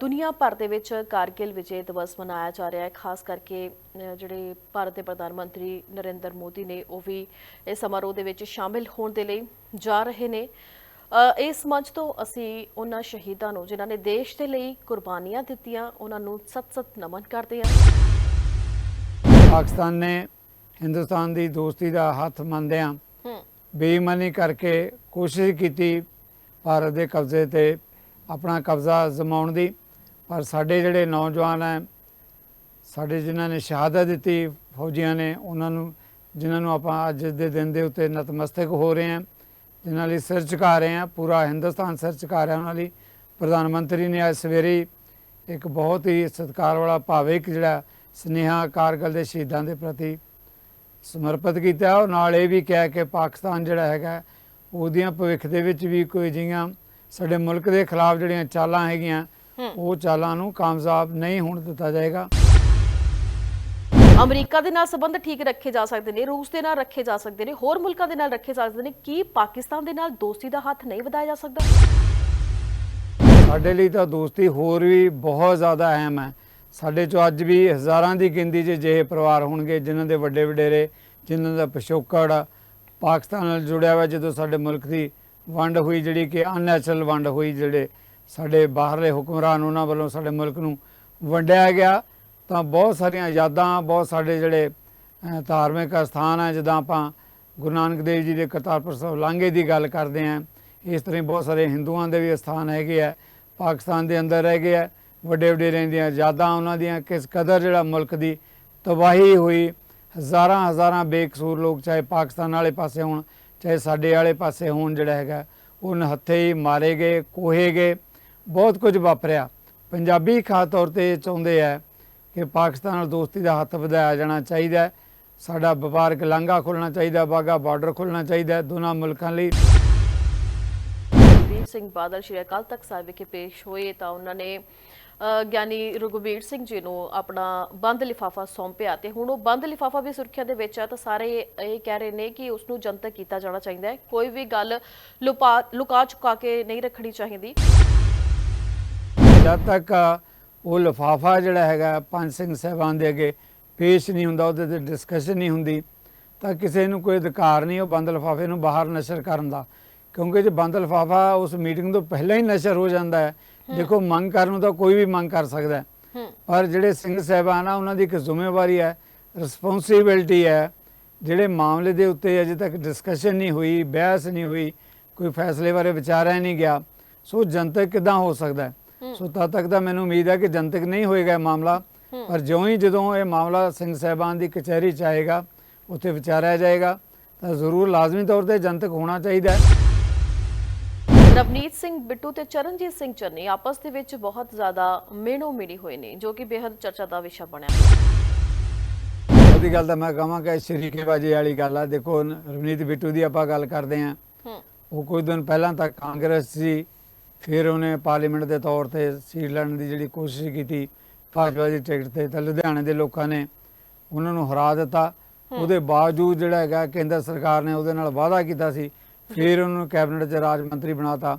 ਦੁਨੀਆ ਭਰ ਦੇ ਵਿੱਚ ਕਾਰਗਿਲ ਵਿਜੇ ਦਿਵਸ ਮਨਾਇਆ ਜਾ ਰਿਹਾ ਹੈ। ਖਾਸ ਕਰਕੇ ਜਿਹੜੇ ਭਾਰਤ ਦੇ ਪ੍ਰਧਾਨ ਮੰਤਰੀ ਨਰਿੰਦਰ ਮੋਦੀ ਨੇ ਉਹ ਵੀ ਇਸ ਸਮਾਰੋਹ ਦੇ ਵਿੱਚ ਸ਼ਾਮਿਲ ਹੋਣ ਦੇ ਲਈ ਜਾ ਰਹੇ ਨੇ। ਇਸ ਮੰਚ ਤੋਂ ਅਸੀਂ ਉਹਨਾਂ ਸ਼ਹੀਦਾਂ ਨੂੰ ਜਿਨ੍ਹਾਂ ਨੇ ਦੇਸ਼ ਦੇ ਲਈ ਕੁਰਬਾਨੀਆਂ ਦਿੱਤੀਆਂ ਉਹਨਾਂ ਨੂੰ ਸਤ-ਸਤ ਨਮਨ ਕਰਦੇ ਹਾਂ। ਪਾਕਿਸਤਾਨ ਨੇ ਹਿੰਦੁਸਤਾਨ ਦੀ ਦੋਸਤੀ ਦਾ ਹੱਥ ਮੰਨਦਿਆਂ ਬੇਈਮਾਨੀ ਕਰਕੇ ਕੋਸ਼ਿਸ਼ ਕੀਤੀ ਭਾਰਤ ਦੇ ਕਬਜ਼ੇ ਤੇ ਆਪਣਾ ਕਬਜ਼ਾ ਜਮਾਉਣ ਦੀ। ਪਰ ਸਾਡੇ ਜਿਹੜੇ ਨੌਜਵਾਨ ਹੈ, ਸਾਡੇ ਜਿਨ੍ਹਾਂ ਨੇ ਸ਼ਹਾਦਤ ਦਿੱਤੀ ਫੌਜੀਆਂ ਨੇ, ਉਹਨਾਂ ਨੂੰ, ਜਿਨ੍ਹਾਂ ਨੂੰ ਆਪਾਂ ਅੱਜ ਦੇ ਦਿਨ ਦੇ ਉੱਤੇ ਨਤਮਸਤਕ ਹੋ ਰਹੇ ਹਾਂ, ਜਿਨ੍ਹਾਂ ਲਈ ਸਿਰ ਝੁਕਾ ਰਹੇ ਹਾਂ, ਪੂਰਾ ਹਿੰਦੁਸਤਾਨ ਸਿਰ ਝੁਕਾ ਰਿਹਾ ਉਹਨਾਂ ਲਈ। ਪ੍ਰਧਾਨ ਮੰਤਰੀ ਨੇ ਅੱਜ ਸਵੇਰੇ ਹੀ ਇੱਕ ਬਹੁਤ ਹੀ ਸਤਿਕਾਰ ਵਾਲਾ ਭਾਵਿਕ ਜਿਹੜਾ ਸਨੇਹਾ ਕਾਰਗਲ ਦੇ ਸ਼ਹੀਦਾਂ ਦੇ ਪ੍ਰਤੀ ਸਮਰਪਿਤ ਕੀਤਾ। ਔਰ ਨਾਲ ਇਹ ਵੀ ਕਿਹਾ ਕਿ ਪਾਕਿਸਤਾਨ ਜਿਹੜਾ ਹੈਗਾ, ਉਹਦੀਆਂ ਭਵਿੱਖ ਦੇ ਵਿੱਚ ਵੀ ਕੋਈ ਜਿਹੀਆਂ ਸਾਡੇ ਮੁਲਕ ਦੇ ਖਿਲਾਫ ਜਿਹੜੀਆਂ ਚਾਲਾਂ ਹੈਗੀਆਂ ਉਹ ਚਾਲਾਂ ਨੂੰ ਕਾਮਯਾਬ ਨਹੀਂ ਹੋਣ ਦਿੱਤਾ ਜਾਏਗਾ। ਅਮਰੀਕਾ ਦੇ ਨਾਲ ਸੰਬੰਧ ਠੀਕ ਰੱਖੇ ਜਾ ਸਕਦੇ ਨੇ ਰੂਸ ਦੇ ਨਾਲ ਰੱਖੇ ਜਾ ਸਕਦੇ ਨੇ ਹੋਰ ਮੁਲਕਾਂ ਦੇ ਨਾਲ ਰੱਖੇ ਜਾ ਸਕਦੇ ਨੇ ਕੀ ਪਾਕਿਸਤਾਨ ਦੇ ਨਾਲ ਦੋਸਤੀ ਦਾ ਹੱਥ ਨਹੀਂ ਵਧਾਇਆ ਜਾ ਸਕਦਾ? ਸਾਡੇ ਲਈ ਤਾਂ ਦੋਸਤੀ ਹੋਰ ਵੀ ਬਹੁਤ ਜ਼ਿਆਦਾ ਅਹਿਮ ਹੈ। ਸਾਡੇ ਚੋਂ ਅੱਜ ਵੀ ਹਜ਼ਾਰਾਂ ਦੀ ਗਿਣਤੀ 'ਚ ਜਿਹੇ ਪਰਿਵਾਰ ਹੋਣਗੇ ਜਿਨ੍ਹਾਂ ਦੇ ਵੱਡੇ ਵਡੇਰੇ ਜਿਨ੍ਹਾਂ ਦਾ ਪਿਛੋਕੜ ਪਾਕਿਸਤਾਨ ਨਾਲ ਜੁੜਿਆ ਹੋਇਆ ਜਦੋਂ ਸਾਡੇ ਮੁਲਕ ਦੀ ਵੰਡ ਹੋਈ ਜਿਹੜੀ ਕਿ ਅਨਨੈਚੁਰਲ ਵੰਡ ਹੋਈ ਜਿਹੜੇ ਸਾਡੇ ਬਾਹਰਲੇ ਹੁਕਮਰਾਨ ਉਹਨਾਂ ਵੱਲੋਂ ਸਾਡੇ ਮੁਲਕ ਨੂੰ ਵੰਡਿਆ ਗਿਆ। ਤਾਂ ਬਹੁਤ ਸਾਰੀਆਂ ਯਾਦਾਂ, ਬਹੁਤ ਸਾਡੇ ਜਿਹੜੇ ਧਾਰਮਿਕ ਸਥਾਨ ਹੈ ਜਿੱਦਾਂ ਆਪਾਂ ਗੁਰੂ ਨਾਨਕ ਦੇਵ ਜੀ ਦੇ ਕਰਤਾਰਪੁਰ ਸਾਹਿਬ ਲਾਂਘੇ ਦੀ ਗੱਲ ਕਰਦੇ ਹਾਂ ਇਸ ਤਰ੍ਹਾਂ ਹੀ ਬਹੁਤ ਸਾਰੇ ਹਿੰਦੂਆਂ ਦੇ ਵੀ ਸਥਾਨ ਹੈਗੇ ਆ, ਪਾਕਿਸਤਾਨ ਦੇ ਅੰਦਰ ਰਹਿ ਗਏ ਆ ਵੱਡੇ ਵੱਡੇ ਰਹਿੰਦੀਆਂ ਯਾਦਾਂ ਉਹਨਾਂ ਦੀਆਂ, ਕਿਸ ਕਦਰ ਜਿਹੜਾ ਮੁਲਕ ਦੀ ਤਬਾਹੀ ਹੋਈ। ਹਜ਼ਾਰਾਂ ਹਜ਼ਾਰਾਂ ਬੇਕਸੂਰ ਲੋਕ ਚਾਹੇ ਪਾਕਿਸਤਾਨ ਵਾਲੇ ਪਾਸੇ ਹੋਣ, ਚਾਹੇ ਸਾਡੇ ਵਾਲੇ ਪਾਸੇ ਹੋਣ ਜਿਹੜਾ ਹੈਗਾ, ਉਹ ਨਹੱਥੇ ਹੀ ਮਾਰੇ ਗਏ, ਕੋਹੇ ਗਏ। ਬਹੁਤ ਕੁਝ ਵਾਪਰਿਆ। ਪੰਜਾਬੀ ਖਾਸ ਤੌਰ ਤੇ ਇਹ ਚਾਹੁੰਦੇ ਆ ਕਿ ਪਾਕਿਸਤਾਨ ਨਾਲ ਦੋਸਤੀ ਦਾ ਹੱਥ ਵਧਾਇਆ ਜਾਣਾ ਚਾਹੀਦਾ ਹੈ। ਸਾਡਾ ਵਪਾਰਕ ਲਾਂਘਾ ਖੁੱਲਣਾ ਚਾਹੀਦਾ ਬਾਗਾ ਬਾਰਡਰ ਖੁੱਲਣਾ ਚਾਹੀਦਾ ਦੋਨਾਂ ਮੁਲਕਾਂ ਲਈ। ਵੀਰ ਸਿੰਘ ਬਾਦਲ ਸ਼੍ਰੀ ਅਕਾਲ ਤਖਤ ਸਾਹਿਬ ਵਿਖੇ ਪੇਸ਼ ਹੋਏ ਤਾਂ ਉਹਨਾਂ ਨੇ ਗਿਆਨੀ ਰਘੁਬੀਰ ਸਿੰਘ ਜੀ ਨੂੰ ਆਪਣਾ ਬੰਦ ਲਿਫਾਫਾ ਸੌਂਪਿਆ ਤੇ ਹੁਣ ਉਹ ਬੰਦ ਲਿਫਾਫਾ ਵੀ ਸੁਰੱਖਿਆ ਦੇ ਵਿੱਚ ਹੈ ਤਾਂ ਸਾਰੇ ਇਹ ਕਹਿ ਰਹੇ ਨੇ ਕਿ ਉਸ ਨੂੰ ਜਨਤਕ ਕੀਤਾ ਜਾਣਾ ਚਾਹੀਦਾ ਹੈ। ਕੋਈ ਵੀ ਗੱਲ ਲੁਪਾ, ਲੁਕਾ ਚੁਕਾ ਕੇ ਨਹੀਂ ਰੱਖਣੀ ਚਾਹੀਦੀ। ਜਦ ਤੱਕ ਉਹ ਲਿਫਾਫਾ ਜਿਹੜਾ ਹੈਗਾ ਪੰਜ ਸਿੰਘ ਸਾਹਿਬਾਨ ਦੇ ਅੱਗੇ ਪੇਸ਼ ਨਹੀਂ ਹੁੰਦਾ ਉਹਦੇ ਤੇ ਡਿਸਕਸ਼ਨ ਨਹੀਂ ਹੁੰਦੀ ਤਾਂ ਕਿਸੇ ਨੂੰ ਕੋਈ ਅਧਿਕਾਰ ਨਹੀਂ ਉਹ ਬੰਦ ਲਿਫਾਫੇ ਨੂੰ ਬਾਹਰ ਨਸ਼ਰ ਕਰਨ ਦਾ। ਕਿਉਂਕਿ ਜੇ ਬੰਦ ਲਿਫਾਫਾ ਉਸ ਮੀਟਿੰਗ ਤੋਂ ਪਹਿਲਾਂ ਹੀ ਨਸ਼ਰ ਹੋ ਜਾਂਦਾ ਹੈ ਦੇਖੋ ਮੰਗ ਕਰਨ ਨੂੰ ਤਾਂ ਕੋਈ ਵੀ ਮੰਗ ਕਰ ਸਕਦਾ ਪਰ ਜਿਹੜੇ ਸਿੰਘ ਸਾਹਿਬਾਨ ਆ ਉਹਨਾਂ ਦੀ ਇੱਕ ਜ਼ਿੰਮੇਵਾਰੀ ਹੈ ਰਿਸਪੌਂਸਿਬਿਲਟੀ ਹੈ ਜਿਹੜੇ ਮਾਮਲੇ ਦੇ ਉੱਤੇ ਅਜੇ ਤੱਕ ਡਿਸਕਸ਼ਨ ਨਹੀਂ ਹੋਈ ਬਹਿਸ ਨਹੀਂ ਹੋਈ ਕੋਈ ਫੈਸਲੇ ਬਾਰੇ ਵਿਚਾਰਿਆ ਨਹੀਂ ਗਿਆ ਸੋ ਜਨਤਕ ਕਿਦਾਂ ਹੋ ਸਕਦਾ। ਸੋ ਤਦ ਤੱਕ ਤਾਂ ਮੈਨੂੰ ਉਮੀਦ ਹੈ ਕਿ ਜਨਤਕ ਨਹੀਂ ਹੋਏਗਾ ਇਹ ਮਾਮਲਾ। ਪਰ ਜਿਉਂ ਹੀ ਜਦੋਂ ਇਹ ਮਾਮਲਾ ਸਿੰਘ ਸਾਹਿਬਾਨ ਦੀ ਕਚਹਿਰੀ ਚ ਆਏਗਾ ਉੱਥੇ ਵਿਚਾਰਿਆ ਜਾਏਗਾ ਤਾਂ ਜ਼ਰੂਰ ਲਾਜ਼ਮੀ ਤੌਰ ਤੇ ਜਨਤਕ ਹੋਣਾ ਚਾਹੀਦਾ ਹੈ। ਰਵਨੀਤ ਸਿੰਘ ਬਿੱਟੂ ਤੇ ਚਰਨਜੀਤ ਸਿੰਘ ਚੰਨੀ ਆਪਸ ਦੇ ਵਿੱਚ ਬਹੁਤ ਜ਼ਿਆਦਾ ਮੇਣੋ ਮਿਲੀ ਹੋਏ ਨੇ ਜੋ ਕਿ ਬੇहद ਚਰਚਾ ਦਾ ਵਿਸ਼ਾ ਬਣਿਆ। ਉਹਦੀ ਗੱਲ ਤਾਂ ਮੈਂ ਕਹਾਂ ਕਿ ਸ਼ਰੀਕੇਬਾਜੀ ਵਾਲੀ ਗੱਲ ਆ। ਦੇਖੋ ਰਵਨੀਤ ਬਿੱਟੂ ਦੀ ਆਪਾਂ ਗੱਲ ਕਰਦੇ ਹੂੰ। ਉਹ ਕੁਝ ਦਿਨ ਪਹਿਲਾਂ ਤੱਕ ਕਾਂਗਰਸ ਸੀ। ਫਿਰ ਉਹਨੇ ਪਾਰਲੀਮੈਂਟ ਦੇ ਤੌਰ ਤੇ ਸੀਟ ਲੜਨ ਦੀ ਜਿਹੜੀ ਕੋਸ਼ਿਸ਼ ਕੀਤੀ ਭਾਜਪਾ ਦੀ ਟਿਕਟ ਤੇ ਤਾਂ ਲੁਧਿਆਣੇ ਦੇ ਲੋਕਾਂ ਨੇ ਉਹਨਾਂ ਨੂੰ ਹਰਾ ਦਿੱਤਾ। ਉਹਦੇ ਬਾਵਜੂਦ ਜਿਹੜਾ ਹੈਗਾ ਕੇਂਦਰ ਸਰਕਾਰ ਨੇ ਉਹਦੇ ਨਾਲ ਵਾਅਦਾ ਕੀਤਾ ਸੀ ਫਿਰ ਉਹਨੂੰ ਕੈਬਨਿਟ 'ਚ ਰਾਜ ਮੰਤਰੀ ਬਣਾਤਾ।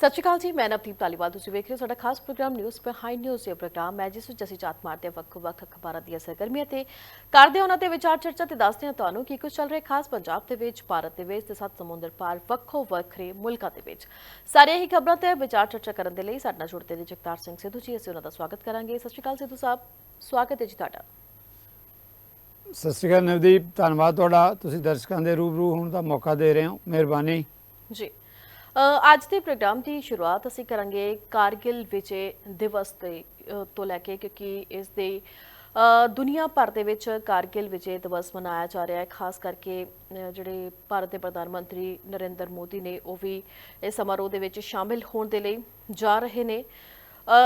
ਸਤਿ ਸ਼੍ਰੀ ਅਕਾਲ ਜੀ ਮੈਂ ਨਵਦੀਪ ਧਾਲੀਵਾਲ ਤੁਸੀਂ ਵੇਖ ਰਹੇ ਹੋ ਸਾਡਾ ਖਾਸ ਪ੍ਰੋਗਰਾਮ ਨਿਊਜ਼ ਬਿਹਾਈਂਡ ਨਿਊਜ਼ ਇਹ ਪ੍ਰੋਗਰਾਮ। ਮੈਂ ਜਿਸ ਵਿੱਚ ਅਸੀਂ ਚਾਤ ਮਾਰਦੇ ਹਾਂ ਵੱਖ ਵੱਖ ਅਖਬਾਰਾਂ ਦੀਆਂ ਸਰਗਰਮੀਆਂ ਤੇ ਕਰਦੇ ਹਾਂ ਉਹਨਾਂ ਤੇ ਵਿਚਾਰ ਚਰਚਾ ਤੇ ਦੱਸਦੇ ਹਾਂ ਤੁਹਾਨੂੰ ਕੀ ਕੁਝ ਚੱਲ ਰਿਹਾ ਖਾਸ ਪੰਜਾਬ ਦੇ ਵਿੱਚ ਭਾਰਤ ਦੇ ਵਿੱਚ ਤੇ ਸੱਤ ਸਮੁੰਦਰ ਪਾਰ ਵੱਖੋ ਵੱਖਰੇ ਮੁਲਕਾਂ ਦੇ ਵਿੱਚ। ਸਾਰੀਆਂ ਹੀ ਖਬਰਾਂ ਤੇ ਵਿਚਾਰ ਚਰਚਾ ਕਰਨ ਦੇ ਲਈ ਸਾਡੇ ਨਾਲ ਜੁੜਦੇ ਨੇ ਜਗਤਾਰ ਸਿੰਘ ਸਿੱਧੂ ਜੀ ਅਸੀਂ ਉਹਨਾਂ ਦਾ ਸਵਾਗਤ ਕਰਾਂਗੇ। ਸਤਿ ਸ਼੍ਰੀ ਅਕਾਲ ਸਿੱਧੂ ਸਾਹਿਬ ਸਵਾਗਤ ਹੈ ਜੀ ਤੁਹਾਡਾ। ਸਤਿ ਸ਼੍ਰੀ ਅਕਾਲ ਨਵਦੀਪ ਧੰਨਵਾਦ ਤੁਹਾਡਾ। ਤੁਸੀਂ ਦਰਸ਼ਕਾਂ ਦੇ ਰੂਬਰੂ ਹੋਣ ਦਾ ਮੌਕਾ ਦੇ ਰਹੇ ਹੋ। ਮਿਹਰਬਾਨੀ। ਜੀ। ਅੱਜ ਦੇ ਪ੍ਰੋਗਰਾਮ ਦੀ ਸ਼ੁਰੂਆਤ ਅਸੀਂ ਕਰਾਂਗੇ ਕਾਰਗਿਲ ਵਿਜੇ ਦਿਵਸ ਦੇ ਤੋਂ ਲੈ ਕੇ ਕਿਉਂਕਿ ਇਸ ਦੇ ਦੁਨੀਆ ਭਰ ਦੇ ਵਿੱਚ ਕਾਰਗਿਲ ਵਿਜੇ ਦਿਵਸ ਮਨਾਇਆ ਜਾ ਰਿਹਾ ਹੈ। ਖਾਸ ਕਰਕੇ ਜਿਹੜੇ ਭਾਰਤ ਦੇ ਪ੍ਰਧਾਨ ਮੰਤਰੀ ਨਰਿੰਦਰ ਮੋਦੀ ਨੇ ਉਹ ਵੀ ਇਸ ਸਮਾਰੋਹ ਦੇ ਵਿੱਚ ਸ਼ਾਮਿਲ ਹੋਣ ਦੇ ਲਈ ਜਾ ਰਹੇ ਨੇ।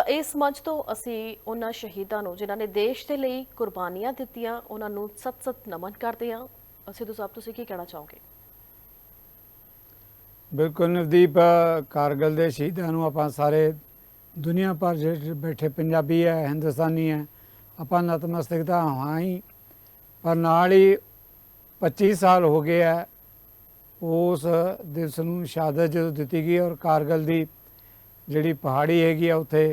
ਇਸ ਮੰਚ ਤੋਂ ਅਸੀਂ ਉਹਨਾਂ ਸ਼ਹੀਦਾਂ ਨੂੰ, ਜਿਨ੍ਹਾਂ ਨੇ ਦੇਸ਼ ਦੇ ਲਈ ਕੁਰਬਾਨੀਆਂ ਦਿੱਤੀਆਂ, ਉਹਨਾਂ ਨੂੰ ਸਤ-ਸਤ ਨਮਨ ਕਰਦੇ ਹਾਂ। ਸਿੱਧੂ ਸਾਹਿਬ, ਤੁਸੀਂ ਕੀ ਕਹਿਣਾ ਚਾਹੋਗੇ? ਬਿਲਕੁਲ ਨਵਦੀਪ ਕਾਰਗਲ ਦੇ ਸ਼ਹੀਦਾਂ ਨੂੰ ਆਪਾਂ ਸਾਰੇ ਦੁਨੀਆ ਭਰ ਜਿਹੜੇ ਬੈਠੇ ਪੰਜਾਬੀ ਹੈ ਹਿੰਦੁਸਤਾਨੀ ਹੈ ਆਪਾਂ ਨਤਮਸਤਕ ਤਾਂ ਹਾਂ ਹੀ, ਪਰ ਨਾਲ ਹੀ 25 ਸਾਲ ਹੋ ਗਏ ਹੈ ਉਸ ਦਿਵਸ ਨੂੰ ਸ਼ਹਾਦਤ ਜਦੋਂ ਦਿੱਤੀ ਗਈ ਔਰ ਕਾਰਗਲ ਦੀ ਜਿਹੜੀ ਪਹਾੜੀ ਹੈਗੀ ਆ ਉੱਥੇ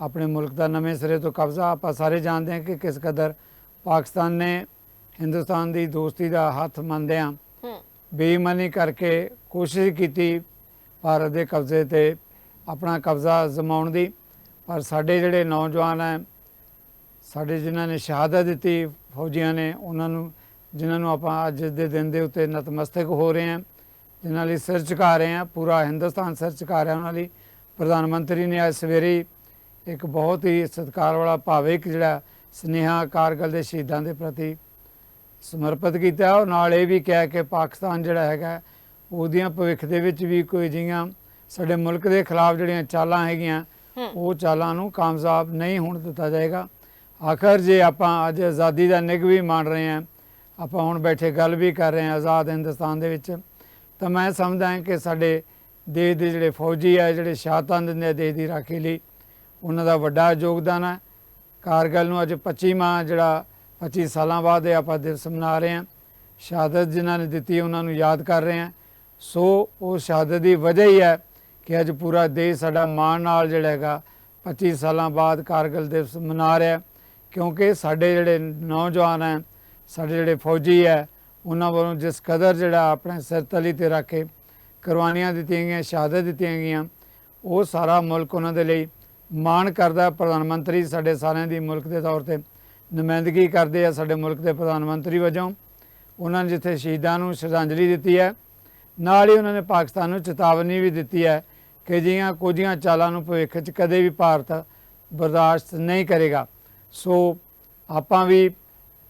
ਆਪਣੇ ਮੁਲਕ ਦਾ ਨਵੇਂ ਸਿਰੇ ਤੋਂ ਕਬਜ਼ਾ ਆਪਾਂ ਸਾਰੇ ਜਾਣਦੇ ਹਾਂ ਕਿ ਕਿਸ ਕਦਰ ਪਾਕਿਸਤਾਨ ਨੇ ਹਿੰਦੁਸਤਾਨ ਦੀ ਦੋਸਤੀ ਦਾ ਹੱਥ ਮੰਨਦਿਆਂ ਬੇਈਮਾਨੀ ਕਰਕੇ ਕੋਸ਼ਿਸ਼ ਕੀਤੀ ਭਾਰਤ ਦੇ ਕਬਜ਼ੇ ਤੇ ਆਪਣਾ ਕਬਜ਼ਾ ਜਮਾਉਣ ਦੀ, ਪਰ ਸਾਡੇ ਜਿਹੜੇ ਨੌਜਵਾਨ ਹੈ, ਸਾਡੇ ਜਿਨ੍ਹਾਂ ਨੇ ਸ਼ਹਾਦਤ ਦਿੱਤੀ ਫੌਜੀਆਂ ਨੇ, ਉਹਨਾਂ ਨੂੰ, ਜਿਨ੍ਹਾਂ ਨੂੰ ਆਪਾਂ ਅੱਜ ਦੇ ਦਿਨ ਦੇ ਉੱਤੇ ਨਤਮਸਤਕ ਹੋ ਰਹੇ ਹਾਂ, ਜਿਨ੍ਹਾਂ ਲਈ ਸਿਰ ਝੁਕਾ ਰਹੇ ਹਾਂ, ਪੂਰਾ ਹਿੰਦੁਸਤਾਨ ਸਿਰ ਝੁਕਾ ਰਿਹਾ ਉਹਨਾਂ ਲਈ, ਪ੍ਰਧਾਨ ਮੰਤਰੀ ਨੇ ਅੱਜ ਸਵੇਰੇ ਇੱਕ ਬਹੁਤ ਹੀ ਸਤਿਕਾਰ ਵਾਲਾ ਭਾਵਿਕ ਜਿਹੜਾ ਸਨੇਹਾ ਕਾਰਗਲ ਦੇ ਸ਼ਹੀਦਾਂ ਦੇ ਪ੍ਰਤੀ ਸਮਰਪਿਤ ਕੀਤਾ ਔਰ ਨਾਲ ਇਹ ਵੀ ਕਿਹਾ ਕਿ ਪਾਕਿਸਤਾਨ ਜਿਹੜਾ ਹੈਗਾ ਉਹਦੀਆਂ ਭਵਿੱਖ ਦੇ ਵਿੱਚ ਵੀ ਕੋਈ ਜਿਹੀਆਂ ਸਾਡੇ ਮੁਲਕ ਦੇ ਖਿਲਾਫ ਜਿਹੜੀਆਂ ਚਾਲਾਂ ਹੈਗੀਆਂ ਉਹ ਚਾਲਾਂ ਨੂੰ ਕਾਮਯਾਬ ਨਹੀਂ ਹੋਣ ਦਿੱਤਾ ਜਾਏਗਾ। ਆਖਰ ਜੇ ਆਪਾਂ ਅੱਜ ਆਜ਼ਾਦੀ ਦਾ ਨਿਗ ਵੀ ਮੰਨ ਰਹੇ ਹਾਂ ਆਪਾਂ ਹੁਣ ਬੈਠੇ ਗੱਲ ਵੀ ਕਰ ਰਹੇ ਹਾਂ ਆਜ਼ਾਦ ਹਿੰਦੁਸਤਾਨ ਦੇ ਵਿੱਚ ਤਾਂ ਮੈਂ ਸਮਝਦਾ ਹਾਂ ਕਿ ਸਾਡੇ ਦੇਸ਼ ਦੇ ਜਿਹੜੇ ਫੌਜੀ ਆ ਜਿਹੜੇ ਸ਼ਹਾਦਤਾਂ ਦਿੰਦੇ ਆ ਦੇਸ਼ ਦੀ ਰਾਖੀ ਲਈ ਉਹਨਾਂ ਦਾ ਵੱਡਾ ਯੋਗਦਾਨ ਹੈ ਕਾਰਗਲ ਨੂੰ ਅੱਜ 25ਵਾਂ ਜਿਹੜਾ 25 ਸਾਲਾਂ ਬਾਅਦ ਇਹ ਆਪਾਂ ਦਿਵਸ ਮਨਾ ਰਹੇ ਹਾਂ। ਸ਼ਹਾਦਤ ਜਿਨ੍ਹਾਂ ਨੇ ਦਿੱਤੀ, ਉਹਨਾਂ ਨੂੰ ਯਾਦ ਕਰ ਰਹੇ ਹਾਂ। ਸੋ ਉਹ ਸ਼ਹਾਦਤ ਦੀ ਵਜ੍ਹਾ ਹੀ ਹੈ ਕਿ ਅੱਜ ਪੂਰਾ ਦੇਸ਼ ਸਾਡਾ ਮਾਣ ਨਾਲ ਜਿਹੜਾ ਹੈਗਾ 25 ਸਾਲਾਂ ਬਾਅਦ ਕਾਰਗਲ ਦਿਵਸ ਮਨਾ ਰਿਹਾ ਕਿਉਂਕਿ ਸਾਡੇ ਜਿਹੜੇ ਨੌਜਵਾਨ ਹੈ, ਸਾਡੇ ਜਿਹੜੇ ਫੌਜੀ ਹੈ, ਉਹਨਾਂ ਵੱਲੋਂ ਜਿਸ ਕਦਰ ਜਿਹੜਾ ਆਪਣੇ ਸਿਰ ਤਲੀ ਤੇ ਰੱਖ ਕੇ ਕੁਰਬਾਨੀਆਂ ਦਿੱਤੀਆਂ ਗਈਆਂ, ਸ਼ਹਾਦਤ ਦਿੱਤੀਆਂ ਗਈਆਂ, ਉਹ ਸਾਰਾ ਮੁਲਕ ਉਹਨਾਂ ਦੇ ਲਈ ਮਾਣ ਕਰਦਾ ਪ੍ਰਧਾਨ ਮੰਤਰੀ ਸਾਡੇ ਸਾਰਿਆਂ ਦੀ ਮੁਲਕ ਦੇ ਤੌਰ ਤੇ ਨੁਮਾਇੰਦਗੀ ਕਰਦੇ ਆ ਸਾਡੇ ਮੁਲਕ ਦੇ ਪ੍ਰਧਾਨ ਮੰਤਰੀ ਵਜੋਂ। ਉਹਨਾਂ ਨੇ ਜਿੱਥੇ ਸ਼ਹੀਦਾਂ ਨੂੰ ਸ਼ਰਧਾਂਜਲੀ ਦਿੱਤੀ ਹੈ, ਨਾਲ ਹੀ ਉਹਨਾਂ ਨੇ ਪਾਕਿਸਤਾਨ ਨੂੰ ਚੇਤਾਵਨੀ ਵੀ ਦਿੱਤੀ ਹੈ ਕਿ ਜੀਆਂ ਕੁਝੀਆਂ ਚਾਲਾਂ ਨੂੰ ਭਵਿੱਖ 'ਚ ਕਦੇ ਵੀ ਭਾਰਤ ਬਰਦਾਸ਼ਤ ਨਹੀਂ ਕਰੇਗਾ। ਸੋ ਆਪਾਂ ਵੀ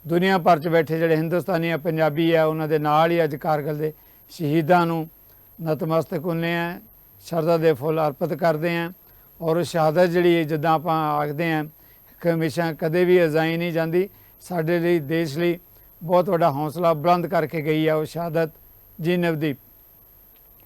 ਦੁਨੀਆ ਭਰ 'ਚ ਬੈਠੇ ਜਿਹੜੇ ਹਿੰਦੁਸਤਾਨੀ ਆ, ਪੰਜਾਬੀ ਆ, ਉਹਨਾਂ ਦੇ ਨਾਲ ਹੀ ਅੱਜ ਕਾਰਗਲ ਦੇ ਸ਼ਹੀਦਾਂ ਨੂੰ ਨਤਮਸਤਕ ਹੁੰਨੇ ਆ, ਸ਼ਰਧਾ ਦੇ ਫੁੱਲ ਅਰਪਿਤ ਕਰਦੇ ਆ ਔਰ ਸ਼ਹਾਦਤ ਜਿਹੜੀ ਜਿੱਦਾਂ ਆਪਾਂ ਆਖਦੇ ਆ ਹਮੇਸ਼ਾ ਕਦੇ ਵੀ ਅਜ਼ਾਈ ਨਹੀਂ ਜਾਂਦੀ। ਸਾਡੇ ਲਈ, ਦੇਸ਼ ਲਈ ਬਹੁਤ ਵੱਡਾ ਹੌਸਲਾ ਬੁਲੰਦ ਕਰਕੇ ਗਈ ਆ ਉਹ ਸ਼ਹਾਦਤ ਜੀ ਨਵਦੀਪ।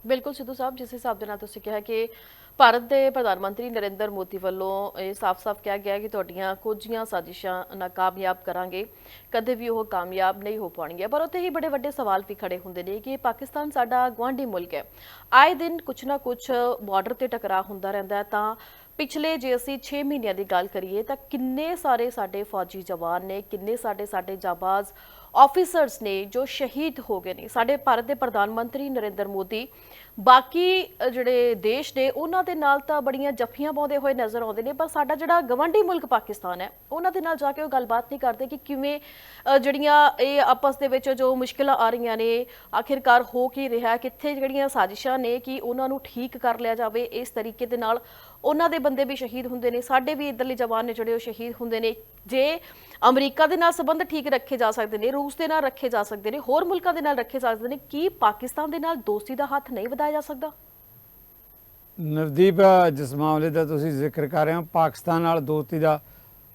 ਬਿਲਕੁਲ ਸਿੱਧੂ ਸਾਹਿਬ, ਜਿਸ ਹਿਸਾਬ ਦੇ ਨਾਲ ਤੁਸੀਂ ਕਿਹਾ ਕਿ ਭਾਰਤ ਦੇ ਪ੍ਰਧਾਨ ਮੰਤਰੀ ਨਰਿੰਦਰ ਮੋਦੀ ਵੱਲੋਂ ਇਹ ਸਾਫ਼-ਸਾਫ਼ ਕਿਹਾ ਗਿਆ ਕਿ ਤੁਹਾਡੀਆਂ ਕੁਝੀਆਂ ਸਾਜ਼ਿਸ਼ਾਂ ਨਾਕਾਮਯਾਬ ਕਰਾਂਗੇ। ਕਦੇ ਵੀ ਉਹ ਕਾਮਯਾਬ ਨਹੀਂ ਹੋ ਪਾਉਣਗੀਆਂ। ਪਰ ਉੱਥੇ ਹੀ ਬੜੇ ਵੱਡੇ ਸਵਾਲ ਵੀ ਖੜੇ ਹੁੰਦੇ ਨੇ ਕਿ ਪਾਕਿਸਤਾਨ ਸਾਡਾ ਗੁਆਂਢੀ ਮੁਲਕ ਹੈ। ਆਏ ਦਿਨ ਕੁਛ ਨਾ ਕੁਛ ਬਾਰਡਰ ਤੇ ਟਕਰਾਅ ਹੁੰਦਾ ਰਹਿੰਦਾ ਹੈ ਤਾਂ ਪਿਛਲੇ ਜੇ ਅਸੀਂ 6 ਮਹੀਨਿਆਂ ਦੀ ਗੱਲ ਕਰੀਏ ਤਾਂ ਕਿੰਨੇ ਸਾਰੇ ਸਾਡੇ ਫੌਜੀ ਜਵਾਨ ਨੇ, ਕਿੰਨੇ ਸਾਡੇ ਸਾਡੇ ਜਾਬਾਜ਼ ਆਫੀਸਰਸ ਨੇ ਜੋ ਸ਼ਹੀਦ ਹੋ ਗਏ ਨੇ। ਸਾਡੇ ਭਾਰਤ ਦੇ ਪ੍ਰਧਾਨ ਮੰਤਰੀ ਨਰਿੰਦਰ ਮੋਦੀ ਬਾਕੀ ਜਿਹੜੇ ਦੇਸ਼ ਨੇ, ਉਹਨਾਂ ਦੇ ਨਾਲ ਤਾਂ ਬੜੀਆਂ ਜੱਫੀਆਂ ਪਾਉਂਦੇ ਹੋਏ ਨਜ਼ਰ ਆਉਂਦੇ ਨੇ, ਪਰ ਸਾਡਾ ਜਿਹੜਾ ਗਵੰਡੀ ਮੁਲਕ ਪਾਕਿਸਤਾਨ ਹੈ, ਉਹਨਾਂ ਦੇ ਨਾਲ ਜਾ ਕੇ ਉਹ ਗੱਲਬਾਤ ਨਹੀਂ ਕਰਦੇ ਕਿ ਕਿਵੇਂ ਜਿਹੜੀਆਂ ਇਹ ਆਪਸ ਦੇ ਵਿੱਚ ਜੋ ਮੁਸ਼ਕਲਾਂ ਆ ਰਹੀਆਂ ਨੇ, ਆਖਿਰਕਾਰ ਹੋ ਕੀ ਰਿਹਾ, ਕਿੱਥੇ ਜਿਹੜੀਆਂ ਸਾਜ਼ਿਸ਼ਾਂ ਨੇ ਕਿ ਉਹਨਾਂ ਨੂੰ ਠੀਕ ਕਰ ਲਿਆ ਜਾਵੇ, ਇਸ ਤਰੀਕੇ ਦੇ ਨਾਲ ਉਹਨਾਂ ਦੇ ਬੰਦੇ ਵੀ ਸ਼ਹੀਦ ਹੁੰਦੇ ਨੇ, ਸਾਡੇ ਵੀ ਇਧਰਲੇ ਜਵਾਨ ਨੇ ਜਿਹੜੇ ਉਹ ਸ਼ਹੀਦ ਹੁੰਦੇ ਨੇ, ਜੇ ਅਮਰੀਕਾ ਦੇ ਨਾਲ ਸੰਬੰਧ ਠੀਕ ਰੱਖੇ ਜਾ ਸਕਦੇ ਨੇ, ਰੂਸ ਦੇ ਨਾਲ ਰੱਖੇ ਜਾ ਸਕਦੇ ਨੇ, ਹੋਰ ਮੁਲਕਾਂ ਦੇ ਨਾਲ ਰੱਖੇ ਜਾ ਸਕਦੇ ਨੇ, ਕੀ ਪਾਕਿਸਤਾਨ ਦੇ ਨਾਲ ਦੋਸਤੀ ਦਾ ਹੱਥ ਨਹੀਂ ਵਧਾ ਵਧਾਇਆ ਜਾ ਸਕਦਾ? ਨਵਦੀਪ ਜਿਸ ਮਾਮਲੇ ਦਾ ਤੁਸੀਂ ਜ਼ਿਕਰ ਕਰ ਰਹੇ ਹੋ ਪਾਕਿਸਤਾਨ ਨਾਲ ਦੋਸਤੀ ਦਾ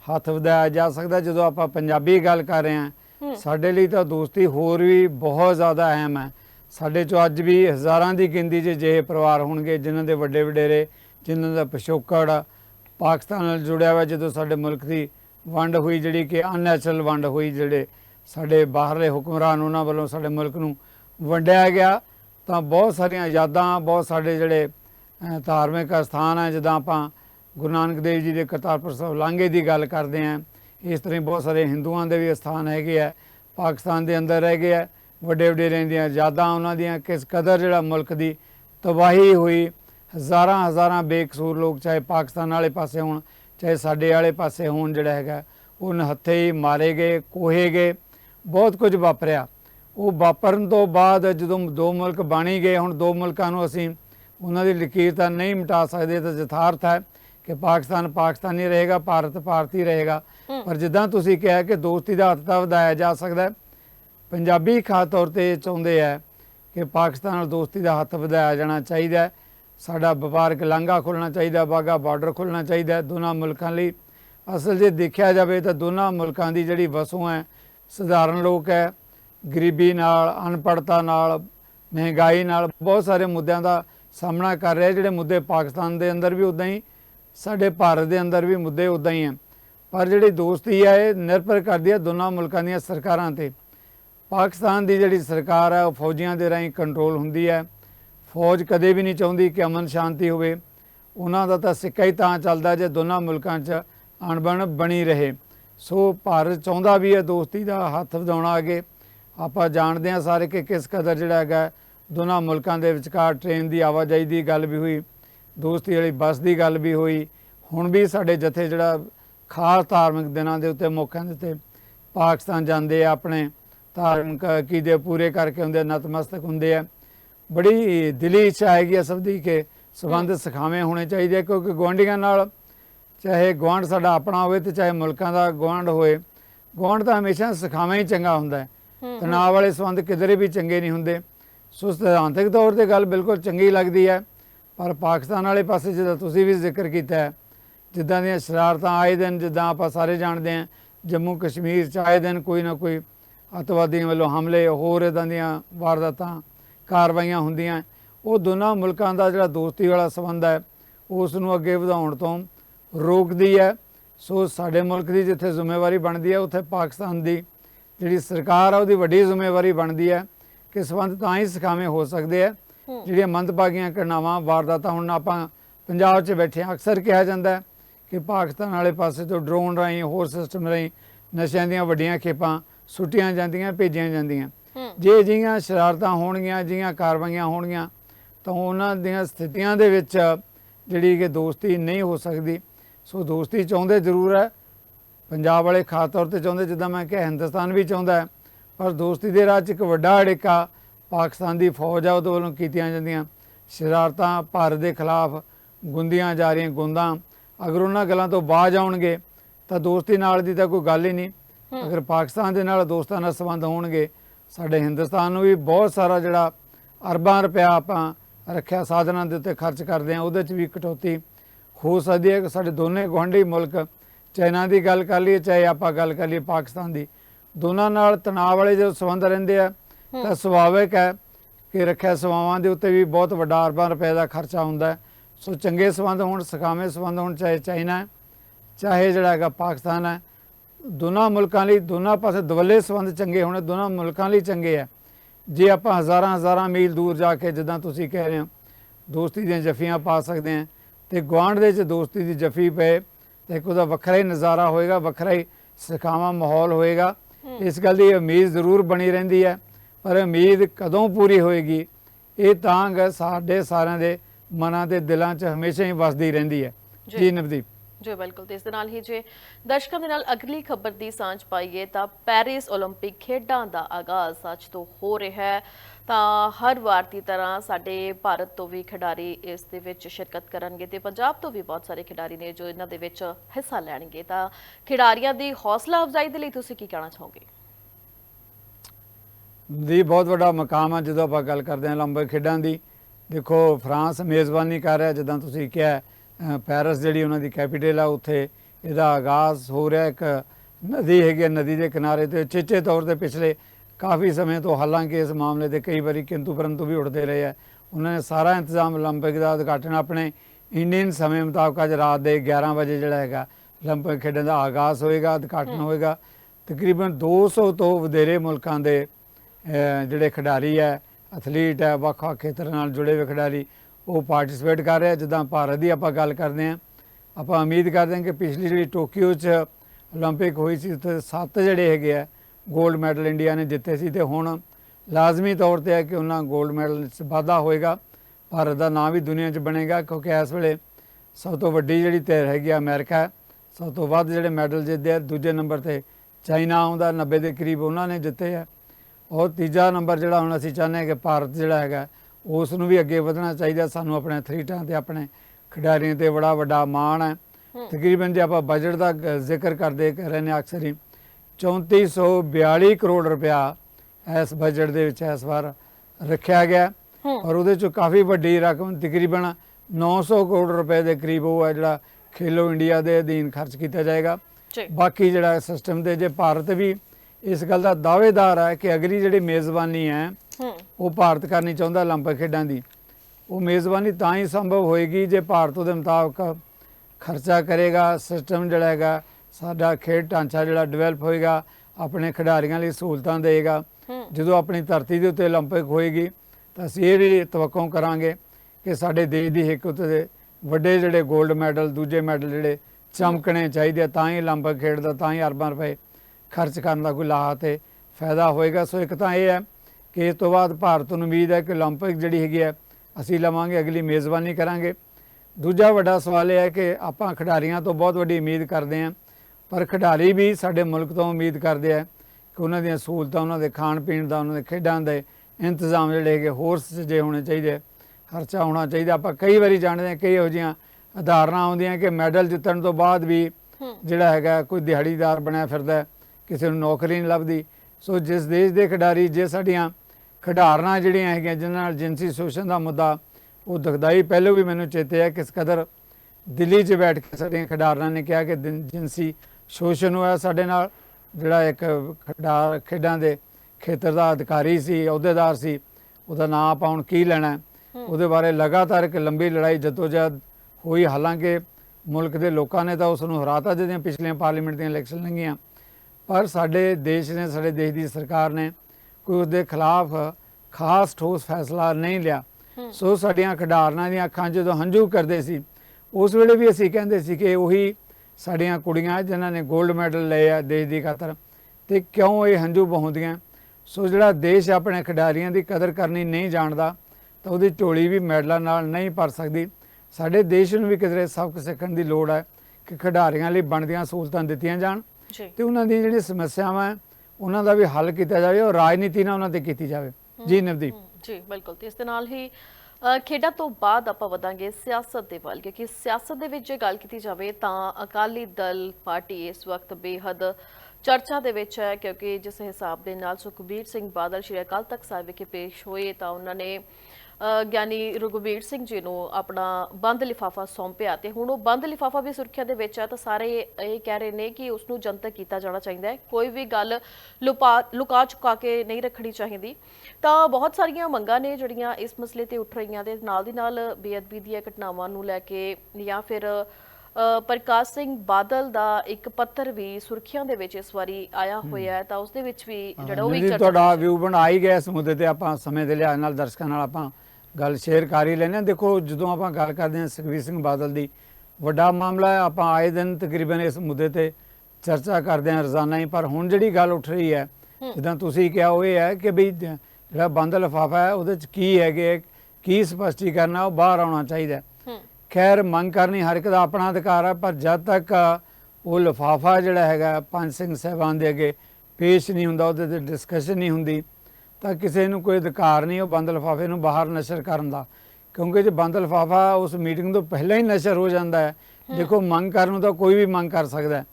ਹੱਥ ਵਧਾਇਆ ਜਾ ਸਕਦਾ ਜਦੋਂ ਆਪਾਂ ਪੰਜਾਬੀ ਗੱਲ ਕਰ ਰਹੇ ਹਾਂ ਸਾਡੇ ਲਈ ਤਾਂ ਦੋਸਤੀ ਹੋਰ ਵੀ ਬਹੁਤ ਜ਼ਿਆਦਾ ਅਹਿਮ ਹੈ। ਸਾਡੇ ਚੋਂ ਅੱਜ ਵੀ ਹਜ਼ਾਰਾਂ ਦੀ ਗਿਣਤੀ 'ਚ ਜਿਹੇ ਪਰਿਵਾਰ ਹੋਣਗੇ ਜਿਨ੍ਹਾਂ ਦੇ ਵੱਡੇ ਵਡੇਰੇ ਜਿਨ੍ਹਾਂ ਦਾ ਪਿਛੋਕੜ ਪਾਕਿਸਤਾਨ ਨਾਲ ਜੁੜਿਆ ਹੋਇਆ ਜਦੋਂ ਸਾਡੇ ਮੁਲਕ ਦੀ ਵੰਡ ਹੋਈ ਜਿਹੜੀ ਕਿ ਅਨਨੈਚੁਰਲ ਵੰਡ ਹੋਈ ਜਿਹੜੇ ਸਾਡੇ ਬਾਹਰਲੇ ਹੁਕਮਰਾਨ ਉਹਨਾਂ ਵੱਲੋਂ ਸਾਡੇ ਮੁਲਕ ਨੂੰ ਵੰਡਿਆ ਗਿਆ। ਤਾਂ ਬਹੁਤ ਸਾਰੀਆਂ ਯਾਦਾਂ, ਬਹੁਤ ਸਾਡੇ ਜਿਹੜੇ ਧਾਰਮਿਕ ਸਥਾਨ ਹੈ ਜਿੱਦਾਂ ਆਪਾਂ ਗੁਰੂ ਨਾਨਕ ਦੇਵ ਜੀ ਦੇ ਕਰਤਾਰਪੁਰ ਸਾਹਿਬ ਲਾਂਘੇ ਦੀ ਗੱਲ ਕਰਦੇ ਹਾਂ ਇਸ ਤਰ੍ਹਾਂ ਹੀ ਬਹੁਤ ਸਾਰੇ ਹਿੰਦੂਆਂ ਦੇ ਵੀ ਸਥਾਨ ਹੈਗੇ ਆ, ਪਾਕਿਸਤਾਨ ਦੇ ਅੰਦਰ ਰਹਿ ਗਏ ਆ ਵੱਡੇ ਵਡੇਰਿਆਂ ਦੀਆਂ ਯਾਦਾਂ ਉਹਨਾਂ ਦੀਆਂ, ਕਿਸ ਕਦਰ ਜਿਹੜਾ ਮੁਲਕ ਦੀ ਤਬਾਹੀ ਹੋਈ, ਹਜ਼ਾਰਾਂ ਹਜ਼ਾਰਾਂ ਬੇਕਸੂਰ ਲੋਕ ਚਾਹੇ ਪਾਕਿਸਤਾਨ ਵਾਲੇ ਪਾਸੇ ਹੋਣ, ਚਾਹੇ ਸਾਡੇ ਵਾਲੇ ਪਾਸੇ ਹੋਣ ਜਿਹੜਾ ਹੈਗਾ, ਉਹ ਨਹੱਥੇ ਹੀ ਮਾਰੇ ਗਏ, ਕੋਹੇ ਗਏ, ਬਹੁਤ ਕੁਝ ਵਾਪਰਿਆ। ਉਹ ਵਾਪਰਨ ਤੋਂ ਬਾਅਦ ਜਦੋਂ ਦੋ ਮੁਲਕ ਬਣੀ ਗਏ ਹੁਣ ਦੋ ਮੁਲਕਾਂ ਨੂੰ ਅਸੀਂ ਉਹਨਾਂ ਦੀ ਲਕੀਰ ਤਾਂ ਨਹੀਂ ਮਿਟਾ ਸਕਦੇ ਤਾਂ ਯਥਾਰਥ ਹੈ ਕਿ ਪਾਕਿਸਤਾਨ ਪਾਕਿਸਤਾਨੀ ਰਹੇਗਾ ਭਾਰਤ ਭਾਰਤੀ ਰਹੇਗਾ। ਪਰ ਜਿੱਦਾਂ ਤੁਸੀਂ ਕਿਹਾ ਕਿ ਦੋਸਤੀ ਦਾ ਹੱਥ ਤਾਂ ਵਧਾਇਆ ਜਾ ਸਕਦਾ ਪੰਜਾਬੀ ਖਾਸ ਤੌਰ ਤੇ ਚਾਹੁੰਦੇ ਆ ਕਿ ਪਾਕਿਸਤਾਨ ਨਾਲ ਦੋਸਤੀ ਦਾ ਹੱਥ ਵਧਾਇਆ ਜਾਣਾ ਚਾਹੀਦਾ ਸਾਡਾ ਵਪਾਰਕ ਲਾਂਘਾ ਖੁੱਲਣਾ ਚਾਹੀਦਾ ਬਾਗਾ ਬਾਰਡਰ ਖੁੱਲਣਾ ਚਾਹੀਦਾ ਦੋਨਾਂ ਮੁਲਕਾਂ ਲਈ। ਅਸਲ ਜੇ ਦੇਖਿਆ ਜਾਵੇ ਤਾਂ ਦੋਨਾਂ ਮੁਲਕਾਂ ਦੀ ਜਿਹੜੀ ਵਸੋਂ ਹੈ ਸਧਾਰਨ ਲੋਕ ਹੈ ਗਰੀਬੀ ਨਾਲ ਅਨਪੜਤਾ ਨਾਲ, ਮਹਿੰਗਾਈ ਨਾਲ ਬਹੁਤ ਸਾਰੇ ਮੁੱਦਿਆਂ ਦਾ ਸਾਹਮਣਾ ਕਰ ਰਿਹਾ ਜਿਹੜੇ ਮੁੱਦੇ ਪਾਕਿਸਤਾਨ ਦੇ ਅੰਦਰ ਵੀ ਉਦਾਂ ਹੀ, ਸਾਡੇ ਭਾਰਤ ਦੇ ਅੰਦਰ ਵੀ ਮੁੱਦੇ ਉਦਾਂ ਹੀ ਹੈ। ਪਰ ਜਿਹੜੀ ਦੋਸਤੀ ਹੈ, ਇਹ ਨਿਰਭਰ ਕਰਦੀ ਹੈ ਦੋਨਾਂ ਮੁਲਕਾਂ ਦੀਆਂ ਸਰਕਾਰਾਂ ਤੇ। ਪਾਕਿਸਤਾਨ ਦੀ ਜਿਹੜੀ ਸਰਕਾਰ ਹੈ, ਉਹ ਫੌਜੀਆਂ ਦੇ ਰਾਹੀਂ ਕੰਟਰੋਲ ਹੁੰਦੀ ਹੈ। ਫੌਜ ਕਦੇ ਵੀ ਨਹੀਂ ਚਾਹੁੰਦੀ ਕਿ ਅਮਨ ਸ਼ਾਂਤੀ ਹੋਵੇ। ਉਹਨਾਂ ਦਾ ਤਾਂ ਸਿੱਕਾ ਹੀ ਤਾਂ ਚੱਲਦਾ ਜੇ ਦੋਨਾਂ ਮੁਲਕਾਂ 'ਚ ਅਣਬਣ ਬਣੀ ਰਹੇ। ਸੋ ਭਾਰਤ ਚਾਹੁੰਦਾ ਵੀ ਹੈ ਦੋਸਤੀ ਦਾ ਹੱਥ ਵਧਾਉਣਾ ਅੱਗੇ ਆਪਾਂ ਜਾਣਦੇ ਹਾਂ ਸਾਰੇ ਕਿ ਕਿਸ ਕਦਰ ਜਿਹੜਾ ਹੈਗਾ ਦੋਨਾਂ ਮੁਲਕਾਂ ਦੇ ਵਿਚਕਾਰ ਟ੍ਰੇਨ ਦੀ ਆਵਾਜਾਈ ਦੀ ਗੱਲ ਵੀ ਹੋਈ ਦੋਸਤੀ ਵਾਲੀ ਬੱਸ ਦੀ ਗੱਲ ਵੀ ਹੋਈ। ਹੁਣ ਵੀ ਸਾਡੇ ਜਥੇ ਜਿਹੜਾ ਖਾਸ ਧਾਰਮਿਕ ਦਿਨਾਂ ਦੇ ਉੱਤੇ ਮੌਕਿਆਂ ਦੇ ਉੱਤੇ ਪਾਕਿਸਤਾਨ ਜਾਂਦੇ ਆ ਆਪਣੇ ਧਾਰਮਿਕ ਅਕੀਦੇ ਪੂਰੇ ਕਰਕੇ ਹੁੰਦੇ ਆ, ਨਤਮਸਤਕ ਹੁੰਦੇ ਆ। ਬੜੀ ਦਿਲੀ ਇੱਛਾ ਹੈਗੀ ਆ ਸਭ ਦੀ ਕਿ ਸਬੰਧ ਸਿਖਾਵੇਂ ਹੋਣੇ ਚਾਹੀਦੇ ਆ ਕਿਉਂਕਿ ਗੁਆਂਢੀਆਂ ਨਾਲ ਚਾਹੇ ਗੁਆਂਢ ਸਾਡਾ ਆਪਣਾ ਹੋਵੇ ਤੇ ਚਾਹੇ ਮੁਲਕਾਂ ਦਾ ਗੁਆਂਢ ਹੋਏ ਗੁਆਂਢ ਤਾਂ ਹਮੇਸ਼ਾ ਸਿਖਾਵੇਂ ਹੀ ਚੰਗਾ ਹੁੰਦਾ ਹੈ। ਤਣਾਅ ਵਾਲੇ ਸੰਬੰਧ ਕਿਧਰੇ ਵੀ ਚੰਗੇ ਨਹੀਂ ਹੁੰਦੇ। ਸੋ ਸਿਧਾਂਤਕ ਤੌਰ ਤੇ ਗੱਲ ਬਿਲਕੁਲ ਚੰਗੀ ਲੱਗਦੀ ਹੈ, ਪਰ ਪਾਕਿਸਤਾਨ ਵਾਲੇ ਪਾਸੇ ਜਿਹਦਾ ਤੁਸੀਂ ਵੀ ਜ਼ਿਕਰ ਕੀਤਾ ਜਿੱਦਾਂ ਦੀਆਂ ਸ਼ਰਾਰਤਾਂ ਆਏ ਦਿਨ, ਜਿੱਦਾਂ ਆਪਾਂ ਸਾਰੇ ਜਾਣਦੇ ਹਾਂ, ਜੰਮੂ ਕਸ਼ਮੀਰ ਚ ਆਏ ਦਿਨ ਕੋਈ ਨਾ ਕੋਈ ਅੱਤਵਾਦੀਆਂ ਵੱਲੋਂ ਹਮਲੇ, ਹੋਰ ਇਦਾਂ ਦੀਆਂ ਵਾਰਦਾਤਾਂ, ਕਾਰਵਾਈਆਂ ਹੁੰਦੀਆਂ ਉਹ ਦੋਨਾਂ ਮੁਲਕਾਂ ਦਾ ਜਿਹੜਾ ਦੋਸਤੀ ਵਾਲਾ ਸੰਬੰਧ ਹੈ, ਉਸ ਨੂੰ ਅੱਗੇ ਵਧਾਉਣ ਤੋਂ ਰੋਕਦੀ ਹੈ। ਸੋ ਸਾਡੇ ਮੁਲਕ ਦੀ ਜਿੱਥੇ ਜ਼ਿੰਮੇਵਾਰੀ ਬਣਦੀ ਹੈ, ਉੱਥੇ ਪਾਕਿਸਤਾਨ ਦੀ ਜਿਹੜੀ ਸਰਕਾਰ ਆ ਉਹਦੀ ਵੱਡੀ ਜ਼ਿੰਮੇਵਾਰੀ ਬਣਦੀ ਹੈ ਕਿ ਸੰਬੰਧ ਤਾਂ ਹੀ ਸਿਖਾਵੇਂ ਹੋ ਸਕਦੇ ਆ। ਜਿਹੜੀਆਂ ਮੰਦਭਾਗੀਆਂ ਘਟਨਾਵਾਂ ਵਾਰਦਾਤਾਂ ਹੁਣ ਆਪਾਂ ਪੰਜਾਬ 'ਚ ਬੈਠੇ ਅਕਸਰ ਕਿਹਾ ਜਾਂਦਾ ਹੈ ਕਿ ਪਾਕਿਸਤਾਨ ਵਾਲੇ ਪਾਸੇ ਤੋਂ ਡਰੋਨ ਰਾਹੀਂ ਹੋਰ ਸਿਸਟਮ ਰਾਹੀਂ ਨਸ਼ਿਆਂ ਦੀਆਂ ਵੱਡੀਆਂ ਖੇਪਾਂ ਸੁੱਟੀਆਂ ਜਾਂਦੀਆਂ ਭੇਜੀਆਂ ਜਾਂਦੀਆਂ। ਜੇ ਜਿਹੀਆਂ ਸ਼ਰਾਰਤਾਂ ਹੋਣਗੀਆਂ ਜਿਹੀਆਂ ਕਾਰਵਾਈਆਂ ਹੋਣਗੀਆਂ ਤਾਂ ਉਹਨਾਂ ਦੀਆਂ ਸਥਿਤੀਆਂ ਦੇ ਵਿੱਚ ਜਿਹੜੀ ਕਿ ਦੋਸਤੀ ਨਹੀਂ ਹੋ ਸਕਦੀ। ਸੋ ਦੋਸਤੀ ਚਾਹੁੰਦੇ ਜ਼ਰੂਰ ਹੈ ਪੰਜਾਬ ਵਾਲੇ ਖਾਸ ਤੌਰ ਤੇ ਚਾਹੁੰਦੇ ਜਿੱਦਾਂ ਮੈਂ ਕਿਹਾ ਹਿੰਦੁਸਤਾਨ ਵੀ ਚਾਹੁੰਦਾ ਪਰ ਦੋਸਤੀ ਦੇ ਰਾਹ 'ਚ ਇੱਕ ਵੱਡਾ ਅੜਿੱਕਾ ਪਾਕਿਸਤਾਨ ਦੀ ਫੌਜ ਆ ਉਹਦੇ ਵੱਲੋਂ ਕੀਤੀਆਂ ਜਾਂਦੀਆਂ ਸ਼ਰਾਰਤਾਂ ਭਾਰਤ ਦੇ ਖਿਲਾਫ ਗੁੰਦੀਆਂ ਜਾ ਰਹੀਆਂ ਗੁੰਦਾਂ ਅਗਰ ਉਹਨਾਂ ਗੱਲਾਂ ਤੋਂ ਬਾਜ ਆਉਣਗੇ ਤਾਂ ਦੋਸਤੀ ਨਾਲ ਦੀ ਤਾਂ ਕੋਈ ਗੱਲ ਹੀ ਨਹੀਂ। ਅਗਰ ਪਾਕਿਸਤਾਨ ਦੇ ਨਾਲ ਦੋਸਤਾਨਾ ਸੰਬੰਧ ਹੋਣਗੇ ਸਾਡੇ ਹਿੰਦੁਸਤਾਨ ਨੂੰ ਵੀ ਬਹੁਤ ਸਾਰਾ ਜਿਹੜਾ ਅਰਬਾਂ ਰੁਪਇਆ ਆਪਾਂ ਰੱਖਿਆ ਸਾਧਨਾਂ ਦੇ ਉੱਤੇ ਖਰਚ ਕਰਦੇ ਆ ਉਹਦੇ 'ਚ ਵੀ ਕਟੌਤੀ ਹੋ ਸਕਦੀ ਹੈ ਕਿ ਸਾਡੇ ਦੋਨੇ ਗੁਆਂਢੀ ਮੁਲਕ ਚਾਈਨਾ ਦੀ ਗੱਲ ਕਰ ਲਈਏ ਚਾਹੇ ਆਪਾਂ ਗੱਲ ਕਰ ਲਈਏ ਪਾਕਿਸਤਾਨ ਦੀ। ਦੋਨਾਂ ਨਾਲ ਤਣਾਅ ਵਾਲੇ ਜੋ ਸੰਬੰਧ ਰਹਿੰਦੇ ਆ ਤਾਂ ਸੁਭਾਵਿਕ ਹੈ ਕਿ ਰੱਖਿਆ ਸੇਵਾਵਾਂ ਦੇ ਉੱਤੇ ਵੀ ਬਹੁਤ ਵੱਡਾ ਅਰਬਾਂ ਰੁਪਏ ਦਾ ਖਰਚਾ ਹੁੰਦਾ ਸੋ ਚੰਗੇ ਸੰਬੰਧ ਹੋਣ ਸਕਾਵੇਂ ਸੰਬੰਧ ਹੋਣ ਚਾਹੇ ਚਾਈਨਾ ਹੈ, ਚਾਹੇ ਜਿਹੜਾ ਹੈਗਾ ਪਾਕਿਸਤਾਨ ਹੈ ਦੋਨਾਂ ਮੁਲਕਾਂ ਲਈ ਦੋਨਾਂ ਪਾਸੇ ਦਵੱਲੇ ਸੰਬੰਧ ਚੰਗੇ ਹੋਣੇ ਦੋਨਾਂ ਮੁਲਕਾਂ ਲਈ ਚੰਗੇ ਆ ਜੇ ਆਪਾਂ ਹਜ਼ਾਰਾਂ ਹਜ਼ਾਰਾਂ ਮੀਲ ਦੂਰ ਜਾ ਕੇ ਜਿੱਦਾਂ ਤੁਸੀਂ ਕਹਿ ਰਹੇ ਹੋ ਦੋਸਤੀ ਦੀਆਂ ਜਫੀਆਂ ਪਾ ਸਕਦੇ ਹਾਂ ਤੇ ਗੁਆਂਢ ਦੇ ਚ ਦੋਸਤੀ ਦੀ ਜਫੀ ਪਏ ਤੇ ਇੱਕ ਉਹਦਾ ਵੱਖਰਾ ਹੀ ਨਜ਼ਾਰਾ ਹੋਏਗਾ ਵੱਖਰਾ ਹੀ ਸਿਖਾਵਾਂ ਮਾਹੌਲ ਹੋਏਗਾ ਇਸ ਗੱਲ ਦੀ ਉਮੀਦ ਜ਼ਰੂਰ ਬਣੀ ਰਹਿੰਦੀ ਹੈ ਪਰ ਉਮੀਦ ਕਦੋਂ ਪੂਰੀ ਹੋਏਗੀ ਇਹ ਤਾਂ ਗ ਸਾਡੇ ਸਾਰਿਆਂ ਦੇ ਮਨਾਂ ਤੇ ਦਿਲਾਂ 'ਚ ਹਮੇਸ਼ਾ ਹੀ ਵਸਦੀ ਰਹਿੰਦੀ ਹੈ ਜੀ। ਜੀ ਨਵਦੀਪ ਜੀ ਬਿਲਕੁਲ ਤੇ ਇਸ ਦੇ ਨਾਲ ਹੀ ਜੇ ਦਰਸ਼ਕਾਂ ਦੇ ਨਾਲ ਅਗਲੀ ਖਬਰ ਦੀ ਸਾਂਝ ਪਾਈਏ ਤਾਂ ਪੈਰਿਸ 올림픽 ਖੇਡਾਂ ਦਾ ਆਗਾਜ਼ ਅੱਜ ਤੋਂ ਹੋ ਰਿਹਾ ਹੈ ਤਾਂ ਹਰ ਵਾਰ ਦੀ ਤਰ੍ਹਾਂ ਸਾਡੇ ਭਾਰਤ ਤੋਂ ਵੀ ਖਿਡਾਰੀ ਇਸ ਦੇ ਵਿੱਚ ਸ਼ਿਰਕਤ ਕਰਨਗੇ ਤੇ ਪੰਜਾਬ ਤੋਂ ਵੀ ਬਹੁਤ ਸਾਰੇ ਖਿਡਾਰੀ ਨੇ ਜੋ ਇਹਨਾਂ ਦੇ ਵਿੱਚ ਹਿੱਸਾ ਲੈਣਗੇ। ਤਾਂ ਖਿਡਾਰੀਆਂ ਦੀ ਹੌਸਲਾ ਅਫਜ਼ਾਈ ਦੇ ਲਈ ਤੁਸੀਂ ਕੀ ਕਹਿਣਾ ਚਾਹੋਗੇ? ਦੀ ਬਹੁਤ ਵੱਡਾ ਮਕਾਮ ਹੈ ਜਦੋਂ ਆਪਾਂ ਗੱਲ ਕਰਦੇ ਹਾਂ ਲੰਬੇ ਖੇਡਾਂ ਦੀ। ਦੇਖੋ ਫਰਾਂਸ ਮੇਜ਼ਬਾਨੀ ਕਰ ਰਿਹਾ ਜਿੱਦਾਂ ਤੁਸੀਂ ਕਿਹਾ ਪੈਰਿਸ ਜਿਹੜੀ ਉਹਨਾਂ ਦੀ ਕੈਪੀਟਲ ਆ ਉੱਥੇ ਇਹਦਾ ਆਗਾਜ਼ ਹੋ ਰਿਹਾ। ਇੱਕ ਨਦੀ ਹੈਗੀ ਹੈ, ਨਦੀ ਦੇ ਕਿਨਾਰੇ ਤੇ ਚੇਚੇ ਤੌਰ ਤੇ ਪਿਛਲੇ ਕਾਫੀ ਸਮੇਂ ਤੋਂ ਹਾਲਾਂਕਿ ਇਸ ਮਾਮਲੇ ਦੇ ਕਈ ਵਾਰੀ ਕਿੰਤੂ ਪਰੰਤੂ ਵੀ ਉੱਠਦੇ ਰਹੇ ਆ ਉਹਨਾਂ ਨੇ ਸਾਰਾ ਇੰਤਜ਼ਾਮ 올림픽 ਦਾ ਉਦਘਾਟਨ ਆਪਣੇ ਇੰਡੀਅਨ ਸਮੇਂ ਮੁਤਾਬਕ ਅੱਜ ਰਾਤ ਦੇ 11 ਵਜੇ ਜਿਹੜਾ ਹੈਗਾ 올림픽 ਖੇਡਾਂ ਦਾ ਆਗਾਜ਼ ਹੋਏਗਾ ਉਦਘਾਟਨ ਹੋਏਗਾ ਤਕਰੀਬਨ 200 ਤੋਂ ਵਧੇਰੇ ਮੁਲਕਾਂ ਦੇ ਅਹ ਜਿਹੜੇ ਖਿਡਾਰੀ ਹੈ ਐਥਲੀਟ ਹੈ ਵੱਖ-ਵੱਖ ਖੇਤਰ ਨਾਲ ਜੁੜੇ ਹੋਏ ਖਿਡਾਰੀ ਉਹ ਪਾਰਟਿਸਿਪੇਟ ਕਰ ਰਹੇ ਆ ਜਿੱਦਾਂ ਭਾਰਤ ਦੀ ਆਪਾਂ ਗੱਲ ਕਰਦੇ ਹਾਂ ਆਪਾਂ ਉਮੀਦ ਕਰਦੇ ਹਾਂ ਕਿ ਪਿਛਲੀ ਜਿਹੜੀ ਟੋਕੀਓ 'ਚ 올림픽 ਹੋਈ ਸੀ ਉੱਥੇ ਸੱਤ ਜਿਹੜੇ ਹੈਗੇ ਆ 골ਡ ਮੈਡਲ ਇੰਡੀਆ ਨੇ ਜਿੱਤੇ ਸੀ ਤੇ ਹੁਣ ਲਾਜ਼ਮੀ ਤੌਰ ਤੇ ਹੈ ਕਿ ਉਹਨਾਂ 골ਡ ਮੈਡਲ 'ਚ ਵਾਧਾ ਹੋਏਗਾ ਭਾਰਤ ਦਾ ਨਾਮ ਵੀ ਦੁਨੀਆ 'ਚ ਬਣੇਗਾ ਕਿਉਂਕਿ ਇਸ ਵੇਲੇ ਸਭ ਤੋਂ ਵੱਡੀ ਜਿਹੜੀ ਧਿਰ ਹੈਗੀ ਆ ਅਮਰੀਕਾ। ਸਭ ਤੋਂ ਵੱਧ ਜਿਹੜੇ ਮੈਡਲ ਜਿੱਤੇ ਆ ਦੂਜੇ ਨੰਬਰ ਤੇ ਚਾਈਨਾ ਆਉਂਦਾ 90 ਦੇ ਕਰੀਬ ਉਹਨਾਂ ਨੇ ਜਿੱਤੇ ਆ ਔਰ ਤੀਜਾ ਨੰਬਰ ਜਿਹੜਾ ਹੁਣ ਅਸੀਂ ਚਾਹੁੰਦੇ ਹਾਂ ਕਿ ਭਾਰਤ ਜਿਹੜਾ ਹੈਗਾ ਉਸ ਨੂੰ ਵੀ ਅੱਗੇ ਵਧਣਾ ਚਾਹੀਦਾ ਸਾਨੂੰ ਆਪਣੇ ਐਥਲੀਟਾਂ ਤੇ ਆਪਣੇ ਖਿਡਾਰੀਆਂ ਤੇ ਬੜਾ ਵੱਡਾ ਮਾਣ ਹੈ। ਤਕਰੀਬਨ ਜੇ ਆਪਾਂ ਬਜਟ ਦਾ ਜ਼ਿਕਰ ਕਰਦੇ ਕਰ ਰਹੇ ਨੇ ਅਕਸਰ ਹੀ 3442 ਕਰੋੜ ਰੁਪਇਆ ਇਸ ਬਜਟ ਦੇ ਵਿੱਚ ਇਸ ਵਾਰ ਰੱਖਿਆ ਗਿਆ ਹੂੰ ਔਰ ਉਹਦੇ ਚੋਂ ਕਾਫੀ ਵੱਡੀ ਰਕਮ ਤਕਰੀਬਨ 900 ਕਰੋੜ ਰੁਪਏ ਦੇ ਕਰੀਬ ਉਹ ਹੈ ਜਿਹੜਾ ਖੇਲੋ ਇੰਡੀਆ ਦੇ ਅਧੀਨ ਖਰਚ ਕੀਤਾ ਜਾਏਗਾ ਜੀ ਬਾਕੀ ਜਿਹੜਾ ਸਿਸਟਮ ਤੇ ਜੇ ਭਾਰਤ ਵੀ ਇਸ ਗੱਲ ਦਾ ਦਾਅਵੇਦਾਰ ਹੈ ਕਿ ਅਗਲੀ ਜਿਹੜੀ ਮੇਜ਼ਬਾਨੀ ਹੈ ਹੂੰ ਉਹ ਭਾਰਤ ਕਰਨੀ ਚਾਹੁੰਦਾ 올림픽 ਖੇਡਾਂ ਦੀ ਉਹ ਮੇਜ਼ਬਾਨੀ ਤਾਂ ਹੀ ਸੰਭਵ ਹੋਏਗੀ ਜੇ ਭਾਰਤ ਉਹਦੇ ਮੁਤਾਬਕ ਖਰਚਾ ਕਰੇਗਾ ਸਿਸਟਮ ਜਿਹੜਾ ਹੈਗਾ ਸਾਡਾ ਖੇਡ ਢਾਂਚਾ ਜਿਹੜਾ ਡਿਵੈਲਪ ਹੋਏਗਾ ਆਪਣੇ ਖਿਡਾਰੀਆਂ ਲਈ ਸਹੂਲਤਾਂ ਦੇਗਾ। ਜਦੋਂ ਆਪਣੀ ਧਰਤੀ ਦੇ ਉੱਤੇ 올림픽 ਹੋਏਗੀ ਤਾਂ ਅਸੀਂ ਇਹ ਵੀ ਤਵੱਕੋਂ ਕਰਾਂਗੇ ਕਿ ਸਾਡੇ ਦੇਸ਼ ਦੀ ਹਿੱਕਤ ਦੇ ਵੱਡੇ ਜਿਹੜੇ 골ਡ ਮੈਡਲ ਦੂਜੇ ਮੈਡਲ ਜਿਹੜੇ ਚਮਕਣੇ ਚਾਹੀਦੇ ਆ ਤਾਂ ਹੀ 올림픽 ਖੇਡ ਦਾ ਤਾਂ ਹੀ ਅਰਬਾਂ ਰੁਪਏ ਖਰਚ ਕਰਨ ਦਾ ਕੋਈ ਲਾਹਾ ਤੇ ਫਾਇਦਾ ਹੋਏਗਾ। ਸੋ ਇੱਕ ਤਾਂ ਇਹ ਹੈ ਕਿ ਇਸ ਤੋਂ ਬਾਅਦ ਭਾਰਤ ਨੂੰ ਉਮੀਦ ਹੈ ਕਿ 올림픽 ਜਿਹੜੀ ਹੈਗੀ ਹੈ ਅਸੀਂ ਲਵਾਂਗੇ ਅਗਲੀ ਮੇਜ਼ਬਾਨੀ ਕਰਾਂਗੇ। ਦੂਜਾ ਵੱਡਾ ਸਵਾਲ ਇਹ ਹੈ ਕਿ ਆਪਾਂ ਖਿਡਾਰੀਆਂ ਤੋਂ ਬਹੁਤ ਵੱਡੀ ਉਮੀਦ ਕਰਦੇ ਹਾਂ ਪਰ ਖਿਡਾਰੀ ਵੀ ਸਾਡੇ ਮੁਲਕ ਤੋਂ ਉਮੀਦ ਕਰਦੇ ਆ ਕਿ ਉਹਨਾਂ ਦੀਆਂ ਸਹੂਲਤਾਂ ਉਹਨਾਂ ਦੇ ਖਾਣ ਪੀਣ ਦਾ ਉਹਨਾਂ ਦੇ ਖੇਡਾਂ ਦੇ ਇੰਤਜ਼ਾਮ ਜਿਹੜੇ ਹੈਗੇ ਹੋਰ ਸਜੇ ਹੋਣੇ ਚਾਹੀਦੇ ਆ। ਖਰਚਾ ਹੋਣਾ ਚਾਹੀਦਾ। ਆਪਾਂ ਕਈ ਵਾਰੀ ਜਾਣਦੇ ਹਾਂ ਕਈ ਇਹੋ ਜਿਹੀਆਂ ਉਦਾਹਰਨਾਂ ਆਉਂਦੀਆਂ ਕਿ ਮੈਡਲ ਜਿੱਤਣ ਤੋਂ ਬਾਅਦ ਵੀ ਜਿਹੜਾ ਹੈਗਾ ਕੋਈ ਦਿਹਾੜੀਦਾਰ ਬਣਿਆ ਫਿਰਦਾ ਕਿਸੇ ਨੂੰ ਨੌਕਰੀ ਨਹੀਂ ਲੱਭਦੀ। ਸੋ ਜਿਸ ਦੇਸ਼ ਦੇ ਖਿਡਾਰੀ ਜੇ ਸਾਡੀਆਂ ਖਿਡਾਰਨਾਂ ਜਿਹੜੀਆਂ ਹੈਗੀਆਂ ਜਿਨ੍ਹਾਂ ਨਾਲ ਜਿਨਸੀ ਸ਼ੋਸ਼ਣ ਦਾ ਮੁੱਦਾ ਉਹ ਦੁਖਦਾਈ ਪਹਿਲਾਂ ਵੀ ਮੈਨੂੰ ਚੇਤੇ ਹੈ ਕਿਸ ਕਦਰ ਦਿੱਲੀ 'ਚ ਬੈਠ ਕੇ ਸਾਡੀਆਂ ਖਿਡਾਰਨਾਂ ਨੇ ਕਿਹਾ ਕਿ ਜਿਨਸੀ ਸ਼ੋਸ਼ਣ ਹੋਇਆ ਸਾਡੇ ਨਾਲ ਜਿਹੜਾ ਇੱਕ ਖਿਡਾਰ ਖੇਡਾਂ ਦੇ ਖੇਤਰ ਦਾ ਅਧਿਕਾਰੀ ਸੀ ਅਹੁਦੇਦਾਰ ਸੀ ਉਹਦਾ ਨਾਮ ਆਪਾਂ ਹੁਣ ਕੀ ਲੈਣਾ। ਉਹਦੇ ਬਾਰੇ ਲਗਾਤਾਰ ਇੱਕ ਲੰਬੀ ਲੜਾਈ ਜਦੋਜਹਿਦ ਹੋਈ। ਹਾਲਾਂਕਿ ਮੁਲਕ ਦੇ ਲੋਕਾਂ ਨੇ ਤਾਂ ਉਸ ਨੂੰ ਹਰਾਤਾ ਜਿਹੜੀਆਂ ਪਿਛਲੀਆਂ ਪਾਰਲੀਮੈਂਟ ਦੀਆਂ ਇਲੈਕਸ਼ਨ ਲੰਘੀਆਂ। ਪਰ ਸਾਡੇ ਦੇਸ਼ ਨੇ ਸਾਡੇ ਦੇਸ਼ ਦੀ ਸਰਕਾਰ ਨੇ ਕੋਈ ਉਹਦੇ ਖਿਲਾਫ ਖਾਸ ਠੋਸ ਫੈਸਲਾ ਨਹੀਂ ਲਿਆ। ਸੋ ਸਾਡੀਆਂ ਖਿਡਾਰਨਾਂ ਦੀਆਂ ਅੱਖਾਂ ਜਦੋਂ ਹੰਝੂ ਕਰਦੇ ਸੀ ਉਸ ਵੇਲੇ ਵੀ ਅਸੀਂ ਕਹਿੰਦੇ ਸੀ ਕਿ ਉਹੀ ਸਾਡੀਆਂ ਕੁੜੀਆਂ ਜਿਨ੍ਹਾਂ ਨੇ 골ਡ ਮੈਡਲ ਲਏ ਆ ਦੇਸ਼ ਦੀ ਖਾਤਰ ਤੇ ਕਿਉਂ ਇਹ ਹੰਝੂ ਬਹਾਉਂਦੀਆਂ? ਸੋ ਜਿਹੜਾ ਦੇਸ਼ ਆਪਣੇ ਖਿਡਾਰੀਆਂ ਦੀ ਕਦਰ ਕਰਨੀ ਨਹੀਂ ਜਾਣਦਾ ਤਾਂ ਉਹਦੀ ਝੋਲੀ ਵੀ ਮੈਡਲਾਂ ਨਾਲ ਨਹੀਂ ਭਰ ਸਕਦੀ। ਸਾਡੇ ਦੇਸ਼ ਨੂੰ ਵੀ ਕਿਧਰੇ ਸਬਕ ਸਿੱਖਣ ਦੀ ਲੋੜ ਹੈ ਕਿ ਖਿਡਾਰੀਆਂ ਲਈ ਬਣਦੀਆਂ ਸਹੂਲਤਾਂ ਦਿੱਤੀਆਂ ਜਾਣ ਤੇ ਉਹਨਾਂ ਦੀਆਂ ਜਿਹੜੀਆਂ ਸਮੱਸਿਆਵਾਂ ਉਹਨਾਂ ਦਾ ਵੀ ਹੱਲ ਕੀਤਾ ਜਾਵੇ ਔਰ ਰਾਜਨੀਤੀ ਨਾਲ ਉਹਨਾਂ ਤੇ ਕੀਤੀ ਜਾਵੇ। ਜੀ ਨਵਦੀਪ। ਜੀ ਬਿਲਕੁਲ। ਤੇ ਇਸ ਦੇ ਨਾਲ ਹੀ ਖੇਡਾਂ ਤੋਂ ਬਾਅਦ ਆਪਾਂ ਵਧਾਂਗੇ ਸਿਆਸਤ ਦੇ ਵੱਲ, ਕਿਉਂਕਿ ਸਿਆਸਤ ਦੇ ਵਿੱਚ ਜੇ ਗੱਲ ਕੀਤੀ ਜਾਵੇ ਤਾਂ ਅਕਾਲੀ ਦਲ ਪਾਰਟੀ ਇਸ ਵਕਤ ਬੇਹੱਦ ਚਰਚਾ ਦੇ ਵਿੱਚ ਹੈ, ਕਿਉਂਕਿ ਜਿਸ ਹਿਸਾਬ ਦੇ ਨਾਲ ਸੁਖਬੀਰ ਸਿੰਘ ਬਾਦਲ ਸ਼੍ਰੀ ਅਕਾਲ ਤਖਤ ਸਾਹਿਬ ਵਿਖੇ ਪੇਸ਼ ਹੋਏ ਤਾਂ ਉਹਨਾਂ ਨੇ ਗਿਆਨੀ ਰਘੁਬੀਰ ਸਿੰਘ ਜੀ ਨੂੰ ਆਪਣਾ ਬੰਦ ਲਿਫਾਫਾ ਸੌਂਪਿਆ ਤੇ ਹੁਣ ਉਹ ਬੰਦ ਲਿਫਾਫਾ ਵੀ ਸੁਰੱਖਿਆ ਦੇ ਵਿੱਚ ਹੈ ਤਾਂ ਸਾਰੇ ਇਹ ਕਹਿ ਰਹੇ ਨੇ ਕਿ ਉਸ ਨੂੰ ਜਨਤਕ ਕੀਤਾ ਜਾਣਾ ਚਾਹੀਦਾ ਹੈ। ਕੋਈ ਵੀ ਗੱਲ ਲੁਪਾ ਲੁਕਾ ਚੁਕਾ ਕੇ ਨਹੀਂ ਰੱਖਣੀ ਚਾਹੀਦੀ। ਤਾਂ ਬਹੁਤ ਸਾਰੀਆਂ ਮੰਗਾਂ ਨੇ ਜਿਹੜੀਆਂ ਇਸ ਮਸਲੇ ਤੇ ਉੱਠ ਰਹੀਆਂ ਤੇ ਨਾਲ ਦੀ ਨਾਲ ਬੇਅਦਬੀ ਦੀਆਂ ਘਟਨਾਵਾਂ ਨੂੰ ਲੈ ਕੇ ਜਾਂ ਫਿਰ ਪ੍ਰਕਾਸ਼ ਸਿੰਘ ਬਾਦਲ ਦਾ ਇੱਕ ਪੱਤਰ ਵੀ ਸੁਰਖੀਆਂ ਦੇ ਵਿੱਚ ਇਸ ਵਾਰੀ ਆਇਆ ਹੋਇਆ ਹੈ ਤਾਂ ਉਸ ਦੇ ਵਿੱਚ ਵੀ ਜਿਹੜਾ ਉਹ ਵੀ ਤੁਹਾਡਾ। ਵਿਊ ਬਣਾ ਹੀ ਗਿਆ ਇਸ ਮੁੱਦੇ ਤੇ ਆਪਾਂ ਸਮੇਂ ਦੇ ਲਿਹਾਜ਼ ਨਾਲ ਦਰਸ਼ਕਾਂ ਨਾਲ ਆਪਾਂ ਗੱਲ ਸ਼ੇਅਰ ਕਰ ਹੀ ਹਾਂ। ਦੇਖੋ ਜਦੋਂ ਆਪਾਂ ਗੱਲ ਕਰਦੇ ਹਾਂ ਸੁਖਬੀਰ ਸਿੰਘ ਬਾਦਲ ਦੀ ਵੱਡਾ ਮਾਮਲਾ ਹੈ ਆਪਾਂ ਆਏ ਦਿਨ ਤਕਰੀਬਨ ਇਸ ਮੁੱਦੇ ਤੇ ਚਰਚਾ ਕਰਦੇ ਹਾਂ ਰੋਜ਼ਾਨਾ ਹੀ। ਪਰ ਹੁਣ ਜਿਹੜੀ ਗੱਲ ਉੱਠ ਰਹੀ ਹੈ। ਜਿੱਦਾਂ ਤੁਸੀਂ ਕਿਹਾ ਉਹ ਇਹ ਹੈ ਕਿ ਵੀ ਜਿਹੜਾ ਬੰਦ ਲਿਫਾਫਾ ਹੈ ਉਹਦੇ ਚ ਕੀ ਹੈਗੇ ਕੀ ਸਪਸ਼ਟੀਕਰਨ ਹੈ ਉਹ ਬਾਹਰ ਆਉਣਾ ਚਾਹੀਦਾ ਖੈਰ ਮੰਗ ਕਰਨੀ ਹਰ ਇੱਕ ਦਾ ਆਪਣਾ ਅਧਿਕਾਰ ਹੈ ਪਰ ਜਦ ਤੱਕ ਉਹ ਲਿਫਾਫਾ ਜਿਹੜਾ ਹੈਗਾ ਪੰਜ ਸਿੰਘ ਸਾਹਿਬਾਨ ਦੇ ਅੱਗੇ ਪੇਸ਼ ਨਹੀਂ ਹੁੰਦਾ ਉਹਦੇ ਤੇ ਡਿਸਕਸ਼ਨ ਨਹੀਂ ਹੁੰਦੀ ਤਾਂ ਕਿਸੇ ਨੂੰ ਕੋਈ ਅਧਿਕਾਰ ਨਹੀਂ ਉਹ ਬੰਦ ਲਿਫਾਫੇ ਨੂੰ ਬਾਹਰ ਨਸ਼ਰ ਕਰਨ ਦਾ। ਕਿਉਂਕਿ ਜੇ ਬੰਦ ਲਿਫਾਫਾ ਉਸ ਮੀਟਿੰਗ ਤੋਂ ਪਹਿਲਾਂ ਹੀ ਨਸ਼ਰ ਹੋ ਜਾਂਦਾ ਹੈ ਦੇਖੋ ਮੰਗ ਕਰਨ ਨੂੰ ਤਾਂ ਕੋਈ ਵੀ ਮੰਗ ਕਰ ਸਕਦਾ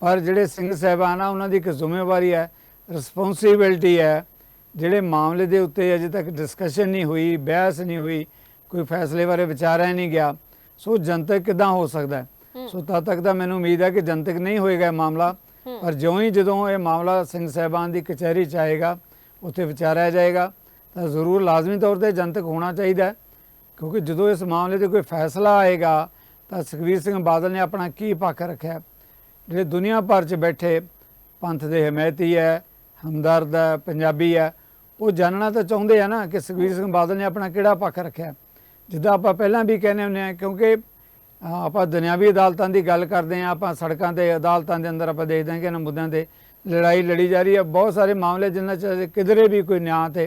ਪਰ ਜਿਹੜੇ ਸਿੰਘ ਸਾਹਿਬਾਨ ਆ ਉਹਨਾਂ ਦੀ ਇੱਕ ਜ਼ਿੰਮੇਵਾਰੀ ਹੈ ਰਿਸਪੌਂਸਿਬਿਲਟੀ ਹੈ। ਜਿਹੜੇ ਮਾਮਲੇ ਦੇ ਉੱਤੇ ਅਜੇ ਤੱਕ ਡਿਸਕਸ਼ਨ ਨਹੀਂ ਹੋਈ ਬਹਿਸ ਨਹੀਂ ਹੋਈ ਕੋਈ ਫੈਸਲੇ ਬਾਰੇ ਵਿਚਾਰਿਆ ਨਹੀਂ ਗਿਆ ਸੋ ਜਨਤਕ ਕਿਦਾਂ ਹੋ ਸਕਦਾ। ਸੋ ਤਦ ਤੱਕ ਤਾਂ ਮੈਨੂੰ ਉਮੀਦ ਹੈ ਕਿ ਜਨਤਕ ਨਹੀਂ ਹੋਏਗਾ ਇਹ ਮਾਮਲਾ। ਪਰ ਜਿਉਂ ਹੀ ਜਦੋਂ ਇਹ ਮਾਮਲਾ ਸਿੰਘ ਸਾਹਿਬਾਨ ਦੀ ਕਚਹਿਰੀ ਚ ਆਏਗਾ ਉੱਥੇ ਵਿਚਾਰਿਆ ਜਾਏਗਾ, ਤਾਂ ਜ਼ਰੂਰ ਲਾਜ਼ਮੀ ਤੌਰ ਤੇ ਜਨਤਕ ਹੋਣਾ ਚਾਹੀਦਾ ਹੈ। ਕਿਉਂਕਿ ਜਦੋਂ ਇਸ ਮਾਮਲੇ ਤੇ ਕੋਈ ਫੈਸਲਾ ਆਏਗਾ, ਤਾਂ ਸੁਖਬੀਰ ਸਿੰਘ ਬਾਦਲ ਨੇ ਆਪਣਾ ਕੀ ਪੱਖ ਰੱਖਿਆ? ਜਿਹੜੇ ਦੁਨੀਆ ਭਰ 'ਚ ਬੈਠੇ ਪੰਥ ਦੇ ਹਮਾਇਤੀ ਹੈ, ਹਮਦਰਦ ਹੈ, ਪੰਜਾਬੀ ਹੈ, ਉਹ ਜਾਣਨਾ ਤਾਂ ਚਾਹੁੰਦੇ ਆ ਨਾ ਕਿ ਸੁਖਬੀਰ ਸਿੰਘ ਬਾਦਲ ਨੇ ਆਪਣਾ ਕਿਹੜਾ ਪੱਖ ਰੱਖਿਆ? ਜਿੱਦਾਂ ਆਪਾਂ ਪਹਿਲਾਂ ਵੀ ਕਹਿੰਦੇ ਹੁੰਦੇ ਆ ਕਿਉਂਕਿ ਆਪਾਂ ਦੁਨਿਆਵੀ ਅਦਾਲਤਾਂ ਦੀ ਗੱਲ ਕਰਦੇ ਆ ਆਪਾਂ ਸੜਕਾਂ ਤੇ ਅਦਾਲਤਾਂ ਦੇ ਅੰਦਰ ਆਪਾਂ ਦੇਖਦੇ ਹਾਂ ਕਿ ਇਹਨਾਂ ਮੁੱਦਿਆਂ ਤੇ ਲੜਾਈ ਲੜੀ ਜਾ ਰਹੀ ਹੈ। ਬਹੁਤ ਸਾਰੇ ਮਾਮਲੇ ਜਿਨ੍ਹਾਂ 'ਚ ਕਿਧਰੇ ਵੀ ਕੋਈ ਨਿਆਂ ਤੇ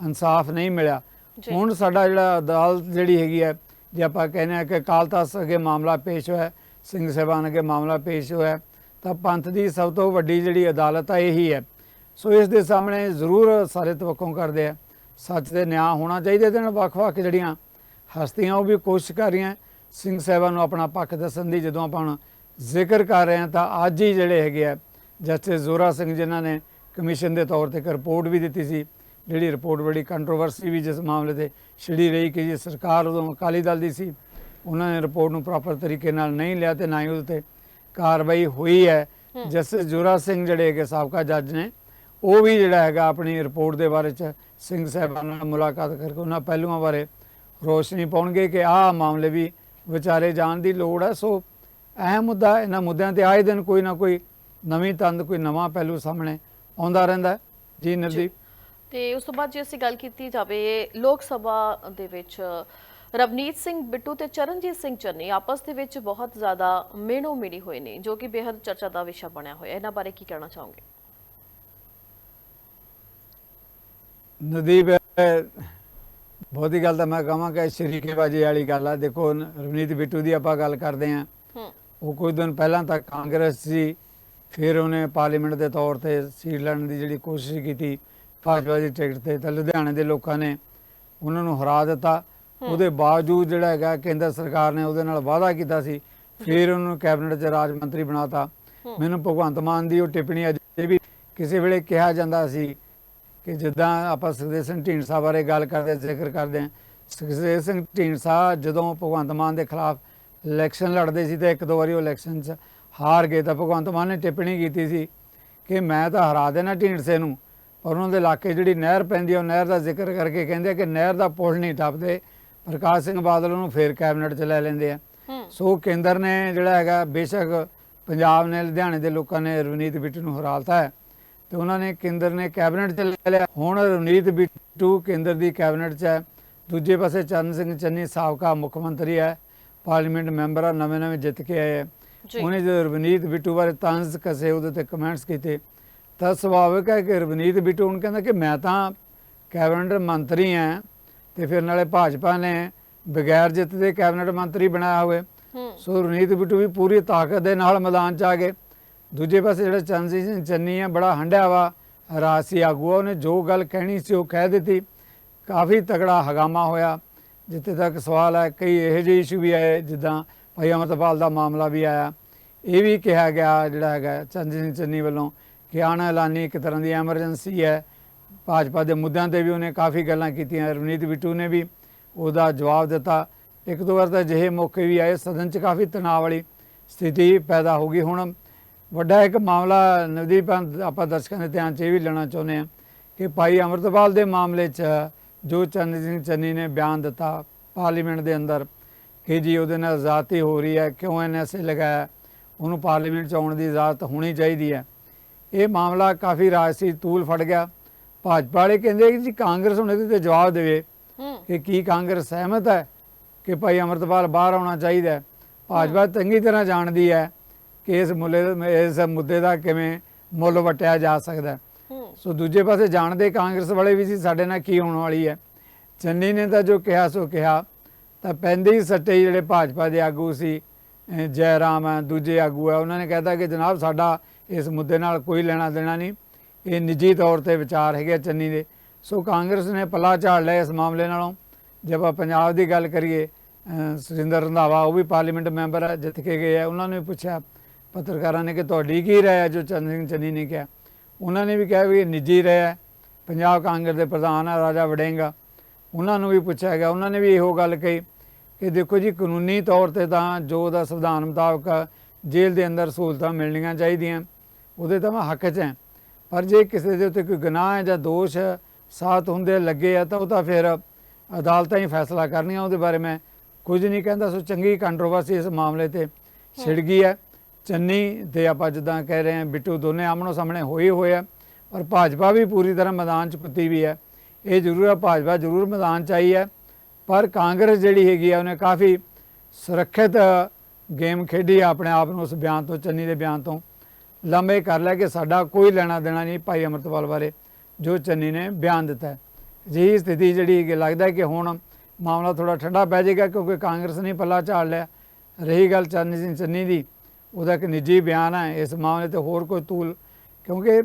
ਇਨਸਾਫ ਨਹੀਂ ਮਿਲਿਆ। ਹੁਣ ਸਾਡਾ ਜਿਹੜਾ ਅਦਾਲਤ ਜਿਹੜੀ ਹੈਗੀ ਹੈ ਜੇ ਆਪਾਂ ਕਹਿੰਦੇ ਆ ਕਿ ਅਕਾਲ ਤਖਤ ਅੱਗੇ ਮਾਮਲਾ ਪੇਸ਼ ਹੋਇਆ ਸਿੰਘ ਸਾਹਿਬਾਨ ਅੱਗੇ ਮਾਮਲਾ ਪੇਸ਼ ਹੋਇਆ ਤਾਂ ਪੰਥ ਦੀ ਸਭ ਤੋਂ ਵੱਡੀ ਜਿਹੜੀ ਅਦਾਲਤ ਆ ਇਹੀ ਹੈ। ਸੋ ਇਸ ਦੇ ਸਾਹਮਣੇ ਜ਼ਰੂਰ ਸਾਰੇ ਤਵੱਕੋਂ ਕਰਦੇ ਆ। ਸੱਚ ਤੇ ਨਿਆਂ ਹੋਣਾ ਚਾਹੀਦਾ ਤੇ ਨਾਲ ਵੱਖ-ਵੱਖ ਜਿਹੜੀਆਂ ਹਸਤੀਆਂ ਉਹ ਵੀ ਕੋਸ਼ਿਸ਼ ਕਰ ਰਹੀਆਂ। ਸਿੰਘ ਸਾਹਿਬਾਨ ਨੂੰ ਆਪਣਾ ਪੱਖ ਦੱਸਣ ਦੀ ਜਦੋਂ ਆਪਾਂ ਹੁਣ ਜ਼ਿਕਰ ਕਰ ਰਹੇ ਹਾਂ ਤਾਂ ਅੱਜ ਹੀ ਜਿਹੜੇ ਹੈਗੇ ਆ ਜਸਟਿਸ ਜ਼ੋਰਾ ਸਿੰਘ ਜਿਨ੍ਹਾਂ ਨੇ ਕਮਿਸ਼ਨ ਦੇ ਤੌਰ ਤੇ ਇੱਕ ਰਿਪੋਰਟ ਵੀ ਦਿੱਤੀ ਸੀ ਜਿਹੜੀ ਰਿਪੋਰਟ ਬੜੀ ਕੰਟਰੋਵਰਸੀ ਵੀ ਜਿਸ ਮਾਮਲੇ ਤੇ ਛਿੜੀ ਰਹੀ ਕਿ ਜੀ ਸਰਕਾਰ ਉਦੋਂ ਅਕਾਲੀ ਦਲ ਦੀ ਸੀ ਉਹਨਾਂ ਨੇ ਰਿਪੋਰਟ ਨੂੰ ਪ੍ਰੋਪਰ ਤਰੀਕੇ ਨਾਲ ਨਹੀਂ ਲਿਆ ਤੇ ਨਾ ਹੀ ਉਹਦੇ ਤੇ ਕਾਰਵਾਈ ਹੋਈ ਹੈ। ਜਸਟਿਸ ਜ਼ੋਰਾ ਸਿੰਘ ਜਿਹੜੇ ਹੈਗੇ ਸਾਬਕਾ ਜੱਜ ਨੇ ਉਹ ਵੀ ਜਿਹੜਾ ਹੈਗਾ ਆਪਣੀ ਰਿਪੋਰਟ ਦੇ ਬਾਰੇ ਚ ਸਿੰਘ ਸਾਹਿਬਾਨ ਨਾਲ ਮੁਲਾਕਾਤ ਕਰਕੇ ਉਹਨਾਂ ਪਹਿਲੂਆਂ ਬਾਰੇ ਰੋਸ਼ਨੀ ਪਾਉਣਗੇ ਕਿ ਆਹ ਮਾਮਲੇ ਵੀ ਵਿਚਾਰੇ ਜਾਣ ਦੀ ਲੋੜ ਹੈ ਸੋ ਅਹਿਮ ਮੁੱਦਾ। ਇਹਨਾਂ ਮੁੱਦਿਆਂ ਤੇ ਆਏ ਦਿਨ ਕੋਈ ਨਾ ਕੋਈ ਨਵੀਂ ਤੰਦ ਕੋਈ ਨਵਾਂ ਪਹਿਲੂ ਸਾਹਮਣੇ ਆਉਂਦਾ ਰਹਿੰਦਾ। ਜੀ ਨਰਦੀਪ ਤੇ ਉਸ ਤੋਂ ਬਾਅਦ ਜੇ ਅਸੀਂ ਗੱਲ ਕੀਤੀ ਜਾਵੇ ਲੋਕ ਸਭਾ ਦੇ ਵਿੱਚ ਰਵਨੀਤ ਸਿੰਘ ਬਿੱਟੂ ਤੇ ਚਰਨਜੀਤ ਸਿੰਘ ਚੰਨੀ ਆਪਸ ਦੇ ਵਿੱਚ ਬਹੁਤ ਜ਼ਿਆਦਾ ਮੇਣੋ ਮੇਣੀ ਹੋਏ ਨੇ ਜੋ ਕਿ ਬੇहद ਚਰਚਾ ਦਾ ਵਿਸ਼ਾ ਬਣਿਆ ਹੋਇਆ। ਇਹਨਾਂ ਬਾਰੇ ਕੀ ਕਹਿਣਾ ਚਾਹੋਗੇ? ਨਦੀਪ ਅਹ, ਬਹੁਤੀ ਗੱਲ ਤਾਂ ਮੈਂ ਕਹਾਂਗਾ ਸ਼ਰੀਕੇਬਾਜੀ ਵਾਲੀ ਗੱਲ ਆ। ਦੇਖੋ ਰਵਨੀਤ ਬਿੱਟੂ ਦੀ ਆਪਾਂ ਗੱਲ ਕਰਦੇ ਆਂ ਹੂੰ। ਉਹ ਕੁਝ ਦਿਨ ਪਹਿਲਾਂ ਤੱਕ ਕਾਂਗਰਸ ਸੀ। ਫਿਰ ਉਹਨੇ ਪਾਰਲੀਮੈਂਟ ਦੇ ਤੌਰ ਤੇ ਸੀਟ ਲੈਣ ਦੀ ਜਿਹੜੀ ਕੋਸ਼ਿਸ਼ ਕੀਤੀ ਭਾਜਪਾ ਦੀ ਟਿਕਟ ਤੇ ਤਾਂ ਲੁਧਿਆਣੇ ਦੇ ਲੋਕਾਂ ਨੇ ਉਹਨਾਂ ਨੂੰ ਹਰਾ ਦਿੱਤਾ। ਉਹਦੇ ਬਾਵਜੂਦ ਜਿਹੜਾ ਹੈਗਾ ਕੇਂਦਰ ਸਰਕਾਰ ਨੇ ਉਹਦੇ ਨਾਲ ਵਾਅਦਾ ਕੀਤਾ ਸੀ ਫਿਰ ਉਹਨੂੰ ਕੈਬਨਿਟ 'ਚ ਰਾਜ ਮੰਤਰੀ ਬਣਾਤਾ। ਮੈਨੂੰ ਭਗਵੰਤ ਮਾਨ ਦੀ ਉਹ ਟਿੱਪਣੀ ਅਜੇ ਵੀ ਕਿਸੇ ਵੇਲੇ ਕਿਹਾ ਜਾਂਦਾ ਸੀ ਕਿ ਜਿੱਦਾਂ ਆਪਾਂ ਸੁਖਦੇਵ ਸਿੰਘ ਢੀਂਡਸਾ ਬਾਰੇ ਗੱਲ ਕਰਦੇ ਜ਼ਿਕਰ ਕਰਦੇ ਹਾਂ। ਸੁਖਦੇਵ ਸਿੰਘ ਢੀਂਡਸਾ ਜਦੋਂ ਭਗਵੰਤ ਮਾਨ ਦੇ ਖਿਲਾਫ ਇਲੈਕਸ਼ਨ ਲੜਦੇ ਸੀ ਤੇ ਇੱਕ ਦੋ ਵਾਰੀ ਉਹ ਇਲੈਕਸ਼ਨ 'ਚ ਹਾਰ ਗਏ ਤਾਂ ਭਗਵੰਤ ਮਾਨ ਨੇ ਟਿੱਪਣੀ ਕੀਤੀ ਸੀ ਕਿ ਮੈਂ ਤਾਂ ਹਰਾ ਦੇਣਾ ਢੀਂਡਸੇ ਨੂੰ ਪਰ ਉਹਨਾਂ ਦੇ ਇਲਾਕੇ ਜਿਹੜੀ ਨਹਿਰ ਪੈਂਦੀ ਹੈ ਉਹ ਨਹਿਰ ਦਾ ਜ਼ਿਕਰ ਕਰਕੇ ਕਹਿੰਦੇ ਕਿ ਨਹਿਰ ਦਾ ਪੁਲ ਨਹੀਂ ਟੱਪਦੇ। ਪ੍ਰਕਾਸ਼ ਸਿੰਘ ਬਾਦਲ ਉਹਨੂੰ ਫੇਰ ਕੈਬਨਿਟ 'ਚ ਲੈ ਲੈਂਦੇ ਆ। ਸੋ ਕੇਂਦਰ ਨੇ ਜਿਹੜਾ ਹੈਗਾ ਬੇਸ਼ੱਕ ਪੰਜਾਬ ਨੇ ਲੁਧਿਆਣੇ ਦੇ ਲੋਕਾਂ ਨੇ ਰਵਨੀਤ ਬਿੱਟੂ ਨੂੰ ਹਰਾਲਤਾ ਹੈ। ਤੇ ਉਹਨਾਂ ਨੇ ਕੇਂਦਰ ਨੇ ਕੈਬਨਿਟ 'ਚ ਲੈ ਲਿਆ। ਹੁਣ ਰਵਨੀਤ ਬਿੱਟੂ ਕੇਂਦਰ ਦੀ ਕੈਬਨਿਟ 'ਚ ਹੈ। ਦੂਜੇ ਪਾਸੇ ਚਰਨ ਸਿੰਘ ਚੰਨੀ ਸਾਬਕਾ ਮੁੱਖ ਮੰਤਰੀ ਹੈ। ਪਾਰਲੀਮੈਂਟ ਮੈਂਬਰ ਆ ਨਵੇਂ ਨਵੇਂ ਜਿੱਤ ਕੇ ਆਏ ਹੈ ਉਹਨੇ ਜਦੋਂ ਰਵਨੀਤ ਬਿੱਟੂ ਬਾਰੇ ਤੰਜ਼ ਕਸੇ ਉਹਦੇ ਤੇ ਕਮੈਂਟਸ ਕੀਤੇ ਤਾਂ ਸੁਭਾਵਿਕ ਹੈ ਕਿ ਰਵਨੀਤ ਬਿੱਟੂ ਹੁਣ ਕਹਿੰਦਾ ਕਿ ਮੈਂ ਤਾਂ ਕੈਬਨਿਟ ਮੰਤਰੀ ਹਾਂ ਤੇ ਫਿਰ ਨਾਲੇ ਭਾਜਪਾ ਨੇ ਬਗੈਰ ਜਿੱਤ ਦੇ ਕੈਬਨਿਟ ਮੰਤਰੀ ਬਣਾਇਆ ਹੋਵੇ। ਸੋ ਰਵਨੀਤ ਬਿੱਟੂ ਵੀ ਪੂਰੀ ਤਾਕਤ ਦੇ ਨਾਲ ਮੈਦਾਨ 'ਚ ਆ ਗਏ। ਦੂਜੇ ਪਾਸੇ ਜਿਹੜਾ ਚੰਦ ਸਿੰਘ ਚੰਨੀ ਹੈ ਬੜਾ ਹੰਡਿਆ ਵਾ ਰਾਸੀ ਆਗੂ ਆ, ਉਹਨੇ ਜੋ ਗੱਲ ਕਹਿਣੀ ਸੀ ਉਹ ਕਹਿ ਦਿੱਤੀ। ਕਾਫੀ ਤਗੜਾ ਹਗਾਮਾ ਹੋਇਆ ਜਿੱਥੇ ਤੱਕ ਸਵਾਲ ਹੈ ਕਈ ਇਹੋ ਜਿਹੇ ਇਸ਼ੂ ਵੀ ਆਏ ਜਿੱਦਾਂ ਭਾਈ ਅਮਰਤਪਾਲ ਦਾ ਮਾਮਲਾ ਵੀ ਆਇਆ। ਇਹ ਵੀ ਕਿਹਾ ਗਿਆ, ਜਿਹੜਾ ਹੈਗਾ ਚੰਦ ਸਿੰਘ ਚੰਨੀ ਵੱਲੋਂ ਕਿ ਆਣ ਐਲਾਨੀ ਇੱਕ ਤਰ੍ਹਾਂ ਦੀ ਐਮਰਜੈਂਸੀ ਹੈ। ਭਾਜਪਾ ਦੇ ਮੁੱਦਿਆਂ ਤੇ ਵੀ ਉਹਨੇ ਕਾਫੀ ਗੱਲਾਂ ਕੀਤੀਆਂ, ਰਵਨੀਤ ਬਿੱਟੂ ਨੇ ਵੀ ਉਹਦਾ ਜਵਾਬ ਦਿੱਤਾ। ਇੱਕ ਦੋ ਵਾਰ ਤਾਂ ਅਜਿਹੇ ਮੌਕੇ ਵੀ ਆਏ, ਸਦਨ 'ਚ ਕਾਫੀ ਤਣਾਅ ਵਾਲੀ ਸਥਿਤੀ ਪੈਦਾ ਹੋ ਗਈ। ਹੁਣ ਵੱਡਾ ਇੱਕ ਮਾਮਲਾ ਨਵਦੀਪ ਆਪਾਂ ਦਰਸ਼ਕਾਂ ਦੇ ਧਿਆਨ 'ਚ ਇਹ ਵੀ ਲੈਣਾ ਚਾਹੁੰਦੇ ਹਾਂ ਕਿ ਭਾਈ ਅਮਰਤਪਾਲ ਦੇ ਮਾਮਲੇ 'ਚ ਜੋ ਚੰਦ ਸਿੰਘ ਚੰਨੀ ਨੇ ਬਿਆਨ ਦਿੱਤਾ ਪਾਰਲੀਮੈਂਟ ਦੇ ਅੰਦਰ ਕਿ ਜੀ ਉਹਦੇ ਨਾਲ ਜ਼ਾਤੀ ਹੋ ਰਹੀ ਹੈ ਕਿਉਂ ਐਨਐਸਏ ਲਗਾਇਆ? ਉਹਨੂੰ ਪਾਰਲੀਮੈਂਟ 'ਚ ਆਉਣ ਦੀ ਇਜਾਜ਼ਤ ਹੋਣੀ ਚਾਹੀਦੀ ਹੈ। ਇਹ ਮਾਮਲਾ ਕਾਫੀ ਰਾਜਸੀ ਤੂਲ ਫੜ ਗਿਆ। ਭਾਜਪਾ ਵਾਲੇ ਕਹਿੰਦੇ ਕਿ ਜੀ ਕਾਂਗਰਸ ਹੁਣ ਇਹਦੇ ਤੇ ਜਵਾਬ ਦੇਵੇ ਕਿ ਕੀ ਕਾਂਗਰਸ ਸਹਿਮਤ ਹੈ ਕਿ ਭਾਈ ਅਮਰਤਪਾਲ ਬਾਹਰ ਆਉਣਾ ਚਾਹੀਦਾ ਹੈ। ਭਾਜਪਾ ਚੰਗੀ ਤਰ੍ਹਾਂ ਜਾਣਦੀ ਹੈ ਕਿ ਇਸ ਮੁੱਲੇ ਇਸ ਮੁੱਦੇ ਦਾ ਕਿਵੇਂ ਮੁੱਲ ਵਟਿਆ ਜਾ ਸਕਦਾ ਸੋ ਦੂਜੇ ਪਾਸੇ ਜਾਣਦੇ ਕਾਂਗਰਸ ਵਾਲੇ ਵੀ ਸੀ ਸਾਡੇ ਨਾਲ ਕੀ ਹੋਣ ਵਾਲੀ ਹੈ। ਚੰਨੀ ਨੇ ਤਾਂ ਜੋ ਕਿਹਾ ਸੋ ਕਿਹਾ। ਤਾਂ ਪੈਂਦੇ ਹੀ ਸੱਟੇ ਜਿਹੜੇ ਭਾਜਪਾ ਦੇ ਆਗੂ ਸੀ, ਅਹ ਜੈ ਰਾਮ ਹੈ, ਦੂਜੇ ਆਗੂ ਹੈ, ਉਹਨਾਂ ਨੇ ਕਹਿਤਾ ਕਿ ਜਨਾਬ ਸਾਡਾ ਇਸ ਮੁੱਦੇ ਨਾਲ ਕੋਈ ਲੈਣਾ ਦੇਣਾ ਨਹੀਂ। ਇਹ ਨਿੱਜੀ ਤੌਰ ਤੇ ਵਿਚਾਰ ਹੈਗੇ ਚੰਨੀ ਦੇ। ਸੋ ਕਾਂਗਰਸ ਨੇ ਪੱਲਾ ਝਾੜ ਲਿਆ ਇਸ ਮਾਮਲੇ ਨਾਲੋਂ। ਜੇ ਆਪਾਂ ਪੰਜਾਬ ਦੀ ਗੱਲ ਕਰੀਏ ਸੁਰਿੰਦਰ ਰੰਧਾਵਾ, ਉਹ ਵੀ ਪਾਰਲੀਮੈਂਟ ਮੈਂਬਰ ਹੈ ਜਿੱਤ ਕੇ ਗਏ ਆ, ਉਹਨਾਂ ਨੇ ਵੀ ਪੁੱਛਿਆ। ਪੱਤਰਕਾਰਾਂ ਨੇ ਕਿ ਤੁਹਾਡੀ ਕੀ ਰਾਏ ਹੈ ਜੋ ਚੰਦ ਸਿੰਘ ਚੰਨੀ ਨੇ ਕਿਹਾ। ਉਹਨਾਂ ਨੇ ਵੀ ਕਿਹਾ ਵੀ ਇਹ ਨਿੱਜੀ ਰਾਏ ਹੈ ਪੰਜਾਬ ਕਾਂਗਰਸ ਦੇ ਪ੍ਰਧਾਨ ਹੈ ਰਾਜਾ ਵੜਿੰਗਾ ਉਹਨਾਂ ਨੂੰ ਵੀ ਪੁੱਛਿਆ ਗਿਆ। ਉਹਨਾਂ ਨੇ ਵੀ ਇਹੋ ਗੱਲ ਕਹੀ ਕਿ ਦੇਖੋ ਜੀ ਕਾਨੂੰਨੀ ਤੌਰ ਤੇ ਤਾਂ ਜੋ ਉਹਦਾ ਸੰਵਿਧਾਨ ਮੁਤਾਬਕ ਜੇਲ੍ਹ ਦੇ ਅੰਦਰ ਸਹੂਲਤਾਂ ਮਿਲਣੀਆਂ ਚਾਹੀਦੀਆਂ ਉਹਦੇ ਤਾਂ ਮੈਂ ਹੱਕ 'ਚ ਹਾਂ। ਪਰ ਜੇ ਕਿਸੇ ਦੇ ਉੱਤੇ ਕੋਈ ਗੁਨਾਹ ਹੈ ਜਾਂ ਦੋਸ਼ ਸਾਥ ਹੁੰਦੇ ਲੱਗੇ ਆ ਤਾਂ ਉਹ ਤਾਂ ਫਿਰ ਅਦਾਲਤਾਂ ਹੀ ਫੈਸਲਾ ਕਰਨੀਆਂ ਉਹਦੇ ਬਾਰੇ ਮੈਂ ਕੁਝ ਨਹੀਂ ਕਹਿੰਦਾ। ਸੋ ਚੰਗੀ ਕੰਟਰੋਵਰਸੀ ਇਸ ਮਾਮਲੇ ਤੇ ਛਿੜ ਗਈ ਹੈ। ਚੰਨੀ ਤੇ ਆਪਾਂ ਜਿੱਦਾਂ ਕਹਿ ਰਹੇ ਹਾਂ ਬਿੱਟੂ ਦੋਨੇ ਆਮਣੋ ਸਾਹਮਣੇ ਹੋਏ ਹੋਏ ਆ ਔਰ ਭਾਜਪਾ ਵੀ ਪੂਰੀ ਤਰ੍ਹਾਂ ਮੈਦਾਨ 'ਚ ਪੁੱਤੀ ਵੀ ਹੈ। ਇਹ ਜ਼ਰੂਰ ਹੈ ਭਾਜਪਾ ਜ਼ਰੂਰ ਮੈਦਾਨ 'ਚ ਆਈ ਹੈ। ਪਰ ਕਾਂਗਰਸ ਜਿਹੜੀ ਹੈਗੀ ਆ, ਉਹਨੇ ਕਾਫੀ ਸੁਰੱਖਿਅਤ ਗੇਮ ਖੇਡੀ ਆ ਆਪਣੇ ਆਪ ਨੂੰ ਉਸ ਬਿਆਨ ਤੋਂ, ਚੰਨੀ ਦੇ ਬਿਆਨ ਤੋਂ। ਲੰਮੇ ਕਰ ਲਿਆ ਕਿ ਸਾਡਾ ਕੋਈ ਲੈਣਾ ਦੇਣਾ ਨਹੀਂ ਭਾਈ ਅਮਰਤਪਾਲ ਬਾਰੇ, ਜੋ ਚੰਨੀ ਨੇ ਬਿਆਨ ਦਿੱਤਾ। ਹੈ ਜੀ ਸਥਿਤੀ ਜਿਹੜੀ ਹੈਗੀ, ਲੱਗਦਾ ਕਿ ਹੁਣ ਮਾਮਲਾ ਥੋੜਾ ਠੰਡਾ ਪੈ ਜਾਏਗਾ ਕਿਉਂਕਿ ਕਾਂਗਰਸ ਨੇ ਪੱਲਾ ਝਾੜ ਲਿਆ। ਰਹੀ ਗੱਲ ਚੰਨੀ ਸਿੰਘ ਚੰਨੀ ਦੀ, ਉਹਦਾ ਇੱਕ ਨਿੱਜੀ ਬਿਆਨ ਹੈ ਇਸ ਮਾਮਲੇ ਤੇ ਹੋਰ ਕੋਈ ਤੂਲ। ਕਿਉਂਕਿ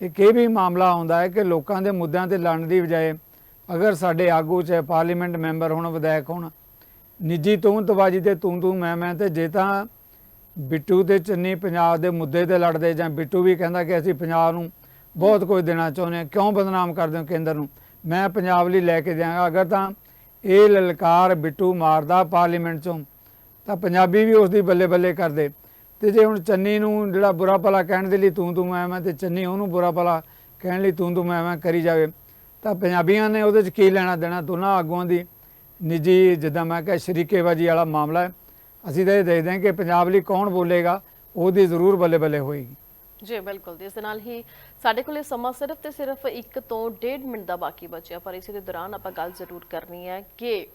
ਇੱਕ ਇਹ ਵੀ ਮਾਮਲਾ ਆਉਂਦਾ ਹੈ ਕਿ ਲੋਕਾਂ ਦੇ ਮੁੱਦਿਆਂ ਤੇ ਲੜਨ ਦੀ ਬਜਾਏ ਅਗਰ ਸਾਡੇ ਆਗੂ ਚਾਹੇ ਪਾਰਲੀਮੈਂਟ ਮੈਂਬਰ ਹੋਣ, ਵਿਧਾਇਕ ਹੋਣ, ਨਿੱਜੀ ਤੂੰ ਤਵਾਜੀ ਤੇ ਤੂੰ ਤੂੰ ਮੈਂ ਮੈਂ ਤੇ ਜੇ ਤਾਂ ਬਿੱਟੂ ਤੇ ਚੰਨੀ ਪੰਜਾਬ ਦੇ ਮੁੱਦੇ ਤੇ ਲੜਦੇ ਜਾਂ ਬਿੱਟੂ ਵੀ ਕਹਿੰਦਾ ਕਿ ਅਸੀਂ ਪੰਜਾਬ ਨੂੰ ਬਹੁਤ ਕੁਝ ਦੇਣਾ ਚਾਹੁੰਦੇ ਹਾਂ, ਕਿਉਂ ਬਦਨਾਮ ਕਰਦੇ ਹੋ ਕੇਂਦਰ ਨੂੰ? ਮੈਂ ਪੰਜਾਬ ਲਈ ਲੈ ਕੇ ਦਿਆਂਗਾ। ਅਗਰ ਤਾਂ ਇਹ ਲਲਕਾਰ ਬਿੱਟੂ ਮਾਰਦਾ ਪਾਰਲੀਮੈਂਟ ਚੋਂ, ਤਾਂ ਪੰਜਾਬੀ ਵੀ ਉਸ ਦੀ ਬੱਲੇ ਬੱਲੇ ਕਰਦੇ। ਤੇ ਜੇ ਹੁਣ ਚੰਨੀ ਨੂੰ ਜਿਹੜਾ ਬੁਰਾ ਭਲਾ ਕਹਿਣ ਦੇ ਲਈ ਤੂੰ ਤੂੰ ਮੈਂ ਮੈਂ ਤੇ ਚੰਨੀ ਉਹਨੂੰ ਬੁਰਾ ਭਲਾ ਕਹਿਣ ਲਈ ਤੂੰ ਤੂੰ ਮੈਂ ਮੈਂ ਕਰੀ ਜਾਵੇ ਤਾਂ ਪੰਜਾਬੀਆਂ ਨੇ ਉਹਦੇ 'ਚ ਕੀ ਲੈਣਾ ਦੇਣਾ ਦੋਨਾਂ ਆਗੂਆਂ ਦੀ ਨਿੱਜੀ, ਜਿੱਦਾਂ ਮੈਂ ਕਿਹਾ ਸ਼ਰੀਕੇਬਾਜੀ ਵਾਲਾ ਮਾਮਲਾ ਹੈ। ਅਸੀਂ ਤਾਂ ਇਹ ਦੇਖਦੇ ਹਾਂ ਕਿ ਪੰਜਾਬ ਲਈ ਕੌਣ ਬੋਲੇਗਾ, ਉਹਦੀ ਜ਼ਰੂਰ ਬੱਲੇ ਬੱਲੇ ਹੋਏਗੀ। ਜੀ, ਬਿਲਕੁਲ ਇਸ ਦੇ ਨਾਲ ਹੀ ਸਾਡੇ ਕੋਲੇ ਸਮਾਂ ਸਿਰਫ ਤੇ ਸਿਰਫ 1 ਤੋਂ 1.5 ਮਿੰਟ ਦਾ ਬਾਕੀ ਬਚਿਆ, ਪਰ ਇਸੇ ਦੇ ਦੌਰਾਨ ਆਪਾਂ ਗੱਲ ਜ਼ਰੂਰ ਕਰਨੀ ਹੈ ਕਿ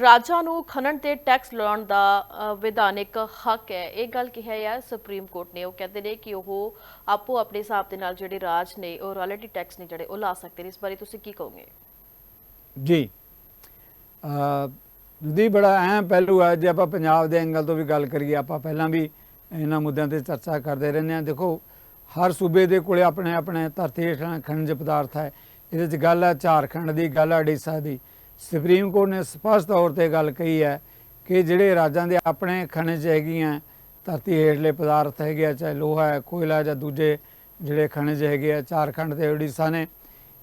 ਰਾਜਾਂ ਨੂੰ ਖਨਨ ਤੇ ਟੈਕਸ ਲਾਉਣ ਦਾ ਵਿਧਾਨਿਕ ਹੱਕ ਹੈ। ਇਹ ਗੱਲ ਕਿਹਾ ਹੈ ਸੁਪਰੀਮ ਕੋਰਟ ਨੇ। ਉਹ ਕਹਿੰਦੇ ਨੇ ਕਿ ਉਹ ਆਪੋ ਆਪਣੇ ਹਿਸਾਬ ਦੇ ਨਾਲ ਜਿਹੜੇ ਰਾਜ ਨੇ, ਉਹ ਰਾਇਲਟੀ ਟੈਕਸ ਨੇ ਜਿਹੜੇ, ਉਹ ਲਾ ਸਕਦੇ ਨੇ। ਇਸ ਬਾਰੇ ਤੁਸੀਂ ਕੀ ਕਹੋਗੇ? ਜੀ। ਅ, ਦੀ ਬੜਾ ਅਹਿਮ ਪਹਿਲੂ ਹੈ। ਜੇ ਆਪਾਂ ਪੰਜਾਬ ਦੇ ਐਂਗਲ ਤੋਂ ਵੀ ਗੱਲ ਕਰੀਏ, ਆਪਾਂ ਪਹਿਲਾਂ ਵੀ ਇਹਨਾਂ ਮੁੱਦਿਆਂ ਤੇ ਚਰਚਾ ਕਰਦੇ ਰਹਿੰਦੇ ਹਾਂ। ਦੇਖੋ, ਹਰ ਸੂਬੇ ਦੇ ਕੋਲੇ ਆਪਣੇ ਆਪਣੇ ਧਰਤੀ ਹੇਠਾਂ ਖਣਿਜ ਪਦਾਰਥ ਹੈ। ਇਹਦੇ 'ਚ ਗੱਲ ਹੈ ਝਾਰਖੰਡ ਦੀ, ਗੱਲ ਹੈ ਉੜੀਸਾ ਦੀ। ਸੁਪਰੀਮ ਕੋਰਟ ਨੇ ਸਪਸ਼ਟ ਤੌਰ ਤੇ ਗੱਲ ਕਹੀ ਹੈ ਕਿ ਜਿਹੜੇ ਰਾਜਾਂ ਦੇ ਆਪਣੇ ਖਣਿਜ ਹੈਗੀਆਂ ਧਰਤੀ ਹੇਠਲੇ ਪਦਾਰਥ ਹੈਗੇ ਆ, ਚਾਹੇ ਲੋਹਾ ਹੈ, ਕੋਇਲਾ ਜਾਂ ਦੂਜੇ ਜਿਹੜੇ ਖਣਿਜ ਹੈਗੇ ਆ, ਝਾਰਖੰਡ ਤੇ ਉੜੀਸਾ ਨੇ,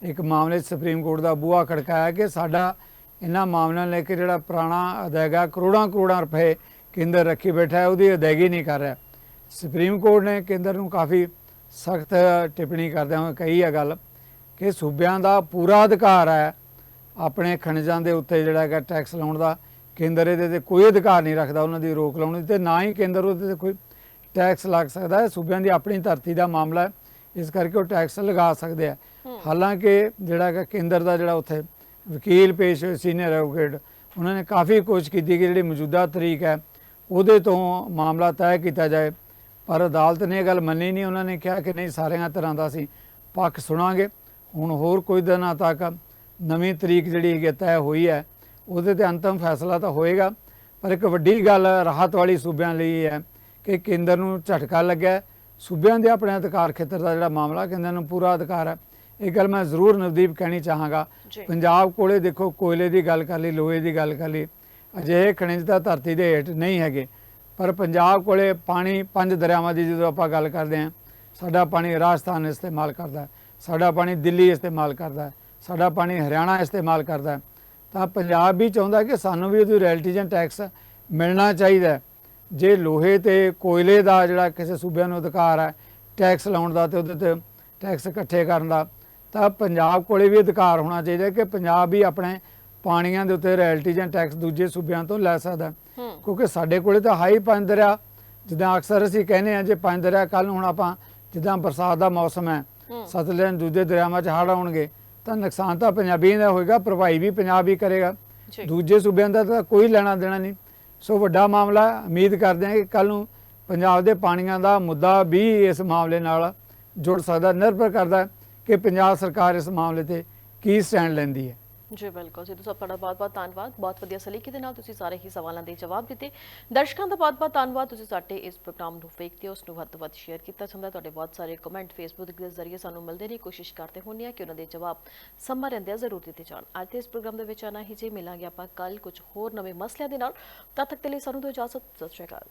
ਇੱਕ ਮਾਮਲੇ 'ਚ ਸੁਪਰੀਮ ਕੋਰਟ ਦਾ ਬੂਹਾ ਖੜਕਾਇਆ ਕਿ ਸਾਡਾ ਇਹਨਾਂ ਮਾਮਲਿਆਂ ਲੈ ਕੇ ਜਿਹੜਾ ਪੁਰਾਣਾ ਅਦਾਇਗਾ ਕਰੋੜਾਂ ਕਰੋੜਾਂ ਰੁਪਏ ਕੇਂਦਰ ਰੱਖੀ ਬੈਠਾ ਹੈ ਉਹਦੀ ਅਦਾਇਗੀ ਨਹੀਂ ਕਰ ਰਿਹਾ। ਸੁਪਰੀਮ ਕੋਰਟ ਨੇ ਕੇਂਦਰ ਨੂੰ ਕਾਫੀ ਸਖਤ ਟਿੱਪਣੀ ਕਰਦਿਆਂ ਹੋਏ ਕਹੀ ਹੈ ਗੱਲ ਕਿ ਸੂਬਿਆਂ ਦਾ ਪੂਰਾ ਅਧਿਕਾਰ ਹੈ ਆਪਣੇ ਖਣਿਜਾਂ ਦੇ ਉੱਤੇ ਜਿਹੜਾ ਹੈਗਾ ਟੈਕਸ ਲਾਉਣ ਦਾ। ਕੇਂਦਰ ਇਹਦੇ ਤੇ ਕੋਈ ਅਧਿਕਾਰ ਨਹੀਂ ਰੱਖਦਾ ਉਹਨਾਂ ਦੀ ਰੋਕ ਲਾਉਣ ਦੀ ਤੇ ਨਾ ਹੀ ਕੇਂਦਰ ਉਹਦੇ ਤੇ ਕੋਈ ਟੈਕਸ ਲੱਗ ਸਕਦਾ ਹੈ। ਸੂਬਿਆਂ ਦੀ ਆਪਣੀ ਧਰਤੀ ਦਾ ਮਾਮਲਾ ਹੈ ਇਸ ਕਰਕੇ ਉਹ ਟੈਕਸ ਲਗਾ ਸਕਦੇ ਆ ਹਾਲਾਂਕਿ ਜਿਹੜਾ ਹੈਗਾ ਕੇਂਦਰ ਦਾ ਜਿਹੜਾ ਉੱਥੇ ਵਕੀਲ ਪੇਸ਼ ਹੋਏ ਸੀਨੀਅਰ ਐਡਵੋਕੇਟ ਉਹਨਾਂ ਨੇ ਕਾਫੀ ਕੋਸ਼ਿਸ਼ ਕੀਤੀ ਕਿ ਜਿਹੜੀ ਮੌਜੂਦਾ ਤਰੀਕ ਹੈ ਉਹਦੇ ਤੋਂ ਮਾਮਲਾ ਤੈਅ ਕੀਤਾ ਜਾਏ। ਪਰ ਅਦਾਲਤ ਨੇ ਇਹ ਗੱਲ ਮੰਨੀ ਨਹੀਂ। ਉਹਨਾਂ ਨੇ ਕਿਹਾ ਕਿ ਨਹੀਂ ਸਾਰਿਆਂ ਤਰ੍ਹਾਂ ਦਾ ਅਸੀਂ ਪੱਖ ਸੁਣਾਂਗੇ। ਹੁਣ ਹੋਰ ਕੋਈ ਦਿਨਾਂ ਤੱਕ ਨਵੀਂ ਤਰੀਕ ਜਿਹੜੀ ਹੈਗੀ ਹੈ ਤੈਅ ਹੋਈ ਹੈ ਉਹਦੇ ਤੇ ਅੰਤਮ ਫੈਸਲਾ ਤਾਂ ਹੋਏਗਾ। ਪਰ ਇੱਕ ਵੱਡੀ ਗੱਲ ਰਾਹਤ ਵਾਲੀ ਸੂਬਿਆਂ ਲਈ ਹੈ ਕਿ ਕੇਂਦਰ ਨੂੰ ਝਟਕਾ ਲੱਗਿਆ। ਸੂਬਿਆਂ ਦੇ ਆਪਣੇ ਅਧਿਕਾਰ ਖੇਤਰ ਦਾ ਜਿਹੜਾ ਮਾਮਲਾ ਕੇਂਦਰ ਨੂੰ ਪੂਰਾ ਅਧਿਕਾਰ ਹੈ। ਇਹ ਗੱਲ ਮੈਂ ਜ਼ਰੂਰ ਨਵਦੀਪ ਕਹਿਣੀ ਚਾਹਾਂਗਾ। ਪੰਜਾਬ ਕੋਲੇ ਦੇਖੋ ਕੋਇਲੇ ਦੀ ਗੱਲ ਕਰ ਲਈ ਲੋਹੇ ਦੀ ਗੱਲ ਕਰ ਲਈ। ਅਜਿਹੇ ਖਣਿਜ ਤਾਂ ਧਰਤੀ ਦੇ ਹੇਠ ਨਹੀਂ ਹੈਗੇ। ਪਰ ਪੰਜਾਬ ਕੋਲੇ ਪਾਣੀ ਪੰਜ ਦਰਿਆਵਾਂ ਦੀ ਜਦੋਂ ਆਪਾਂ ਗੱਲ ਕਰਦੇ ਹਾਂ, ਸਾਡਾ ਪਾਣੀ ਰਾਜਸਥਾਨ ਇਸਤੇਮਾਲ ਕਰਦਾ ਸਾਡਾ ਪਾਣੀ ਦਿੱਲੀ ਇਸਤੇਮਾਲ ਕਰਦਾ ਸਾਡਾ ਪਾਣੀ ਹਰਿਆਣਾ ਇਸਤੇਮਾਲ ਕਰਦਾ ਤਾਂ ਪੰਜਾਬ ਵੀ ਚਾਹੁੰਦਾ ਕਿ ਸਾਨੂੰ ਵੀ ਉਹਦੀ ਰੈਲਟੀਜਨ ਟੈਕਸ ਮਿਲਣਾ ਚਾਹੀਦਾ ਜੇ ਲੋਹੇ ਤੇ ਕੋਇਲੇ ਦਾ ਜਿਹੜਾ ਕਿਸੇ ਸੂਬਿਆਂ ਨੂੰ ਅਧਿਕਾਰ ਹੈ, ਟੈਕਸ ਲਾਉਣ ਦਾ ਤੇ ਉਹਦੇ ਤੇ ਟੈਕਸ ਇਕੱਠੇ ਕਰਨ ਦਾ, ਤਾਂ ਪੰਜਾਬ ਕੋਲੇ ਵੀ ਅਧਿਕਾਰ ਹੋਣਾ ਚਾਹੀਦਾ ਕਿ ਪੰਜਾਬ ਵੀ ਆਪਣੇ ਪਾਣੀਆਂ ਦੇ ਉੱਤੇ ਰੈਲਟੀਜਨ ਟੈਕਸ ਦੂਜੇ ਸੂਬਿਆਂ ਤੋਂ ਲੈ ਸਕਦਾ। ਕਿਉਂਕਿ ਸਾਡੇ ਕੋਲੇ ਤਾਂ ਹਾਈ ਪੰਜ ਦਰਿਆ ਜਿੱਦਾਂ ਅਕਸਰ ਅਸੀਂ ਕਹਿੰਦੇ ਆ ਜੇ ਪੰਜ ਦਰਿਆ ਕੱਲ ਨੂੰ ਹੁਣ ਆਪਾਂ ਜਿੱਦਾਂ ਬਰਸਾਤ ਦਾ ਮੌਸਮ ਹੈ ਹੂੰ। ਸਤਲੁਜ ਦੂਜੇ ਦਰਿਆਵਾਂ 'ਚ ਹੜ੍ਹ ਆਉਣਗੇ ਤਾਂ ਨੁਕਸਾਨ ਤਾਂ ਪੰਜਾਬੀਆਂ ਦਾ ਹੋਏਗਾ ਭਰਪਾਈ ਵੀ ਪੰਜਾਬ ਹੀ ਕਰੇਗਾ। ਜੀ। ਦੂਜੇ ਸੂਬਿਆਂ ਦਾ ਤਾਂ ਕੋਈ ਲੈਣਾ ਦੇਣਾ ਨਹੀਂ। ਸੋ ਵੱਡਾ ਮਾਮਲਾ। ਉਮੀਦ ਕਰਦੇ ਹਾਂ ਕਿ ਕੱਲ ਨੂੰ ਪੰਜਾਬ ਦੇ ਪਾਣੀਆਂ ਦਾ ਮੁੱਦਾ ਵੀ ਇਸ ਮਾਮਲੇ ਨਾਲ ਜੁੜ ਸਕਦਾ ਨਿਰਭਰ ਕਰਦਾ ਕਿ ਪੰਜਾਬ ਸਰਕਾਰ ਇਸ ਮਾਮਲੇ ਤੇ ਕੀ ਸਟੈਂਡ ਲੈਂਦੀ ਹੈ। ਜੀ, ਬਿਲਕੁਲ ਸਿੱਧੂ ਸਾਹਿਬ ਤੁਹਾਡਾ ਬਹੁਤ-ਬਹੁਤ ਧੰਨਵਾਦ। ਬਹੁਤ ਵਧੀਆ ਸਲੀਕੇ ਦੇ ਨਾਲ ਤੁਸੀਂ ਸਾਰੇ ਹੀ ਸਵਾਲਾਂ ਦੇ ਜਵਾਬ ਦਿੱਤੇ। ਦਰਸ਼ਕਾਂ ਦਾ ਬਹੁਤ-ਬਹੁਤ ਧੰਨਵਾਦ। ਤੁਸੀਂ ਸਾਡੇ ਇਸ ਪ੍ਰੋਗਰਾਮ ਨੂੰ ਵੇਖਦੇ ਹੋ, ਉਸ ਨੂੰ ਵੱਧ ਤੋਂ ਵੱਧ ਸ਼ੇਅਰ ਕੀਤਾ ਜਾਂਦਾ। ਤੁਹਾਡੇ ਬਹੁਤ ਸਾਰੇ ਕਮੈਂਟ ਫੇਸਬੁੱਕ ਦੇ ਜ਼ਰੀਏ ਸਾਨੂੰ ਮਿਲਦੇ ਨੇ। ਕੋਸ਼ਿਸ਼ ਕਰਦੇ ਹੁੰਦੇ ਆ ਕਿ ਉਹਨਾਂ ਦੇ ਜਵਾਬ ਸਮਾਂ ਰਹਿੰਦਿਆਂ ਜ਼ਰੂਰ ਦਿੱਤੇ ਜਾਣ। ਅੱਜ ਦੇ ਇਸ ਪ੍ਰੋਗਰਾਮ ਦੇ ਵਿੱਚ ਆਣਾ ਹੀ ਜੀ। ਮਿਲਾਂਗੇ ਆਪਾਂ ਕੱਲ ਕੁਝ ਹੋਰ ਨਵੇਂ ਮਸਲਿਆਂ ਦੇ ਨਾਲ। ਤਦ ਤੱਕ ਦੇ ਲਈ ਸਾਨੂੰ ਦਿਓ ਇਜਾਜ਼ਤ। ਸਤਿ ਸ਼੍ਰੀ ਅਕਾਲ।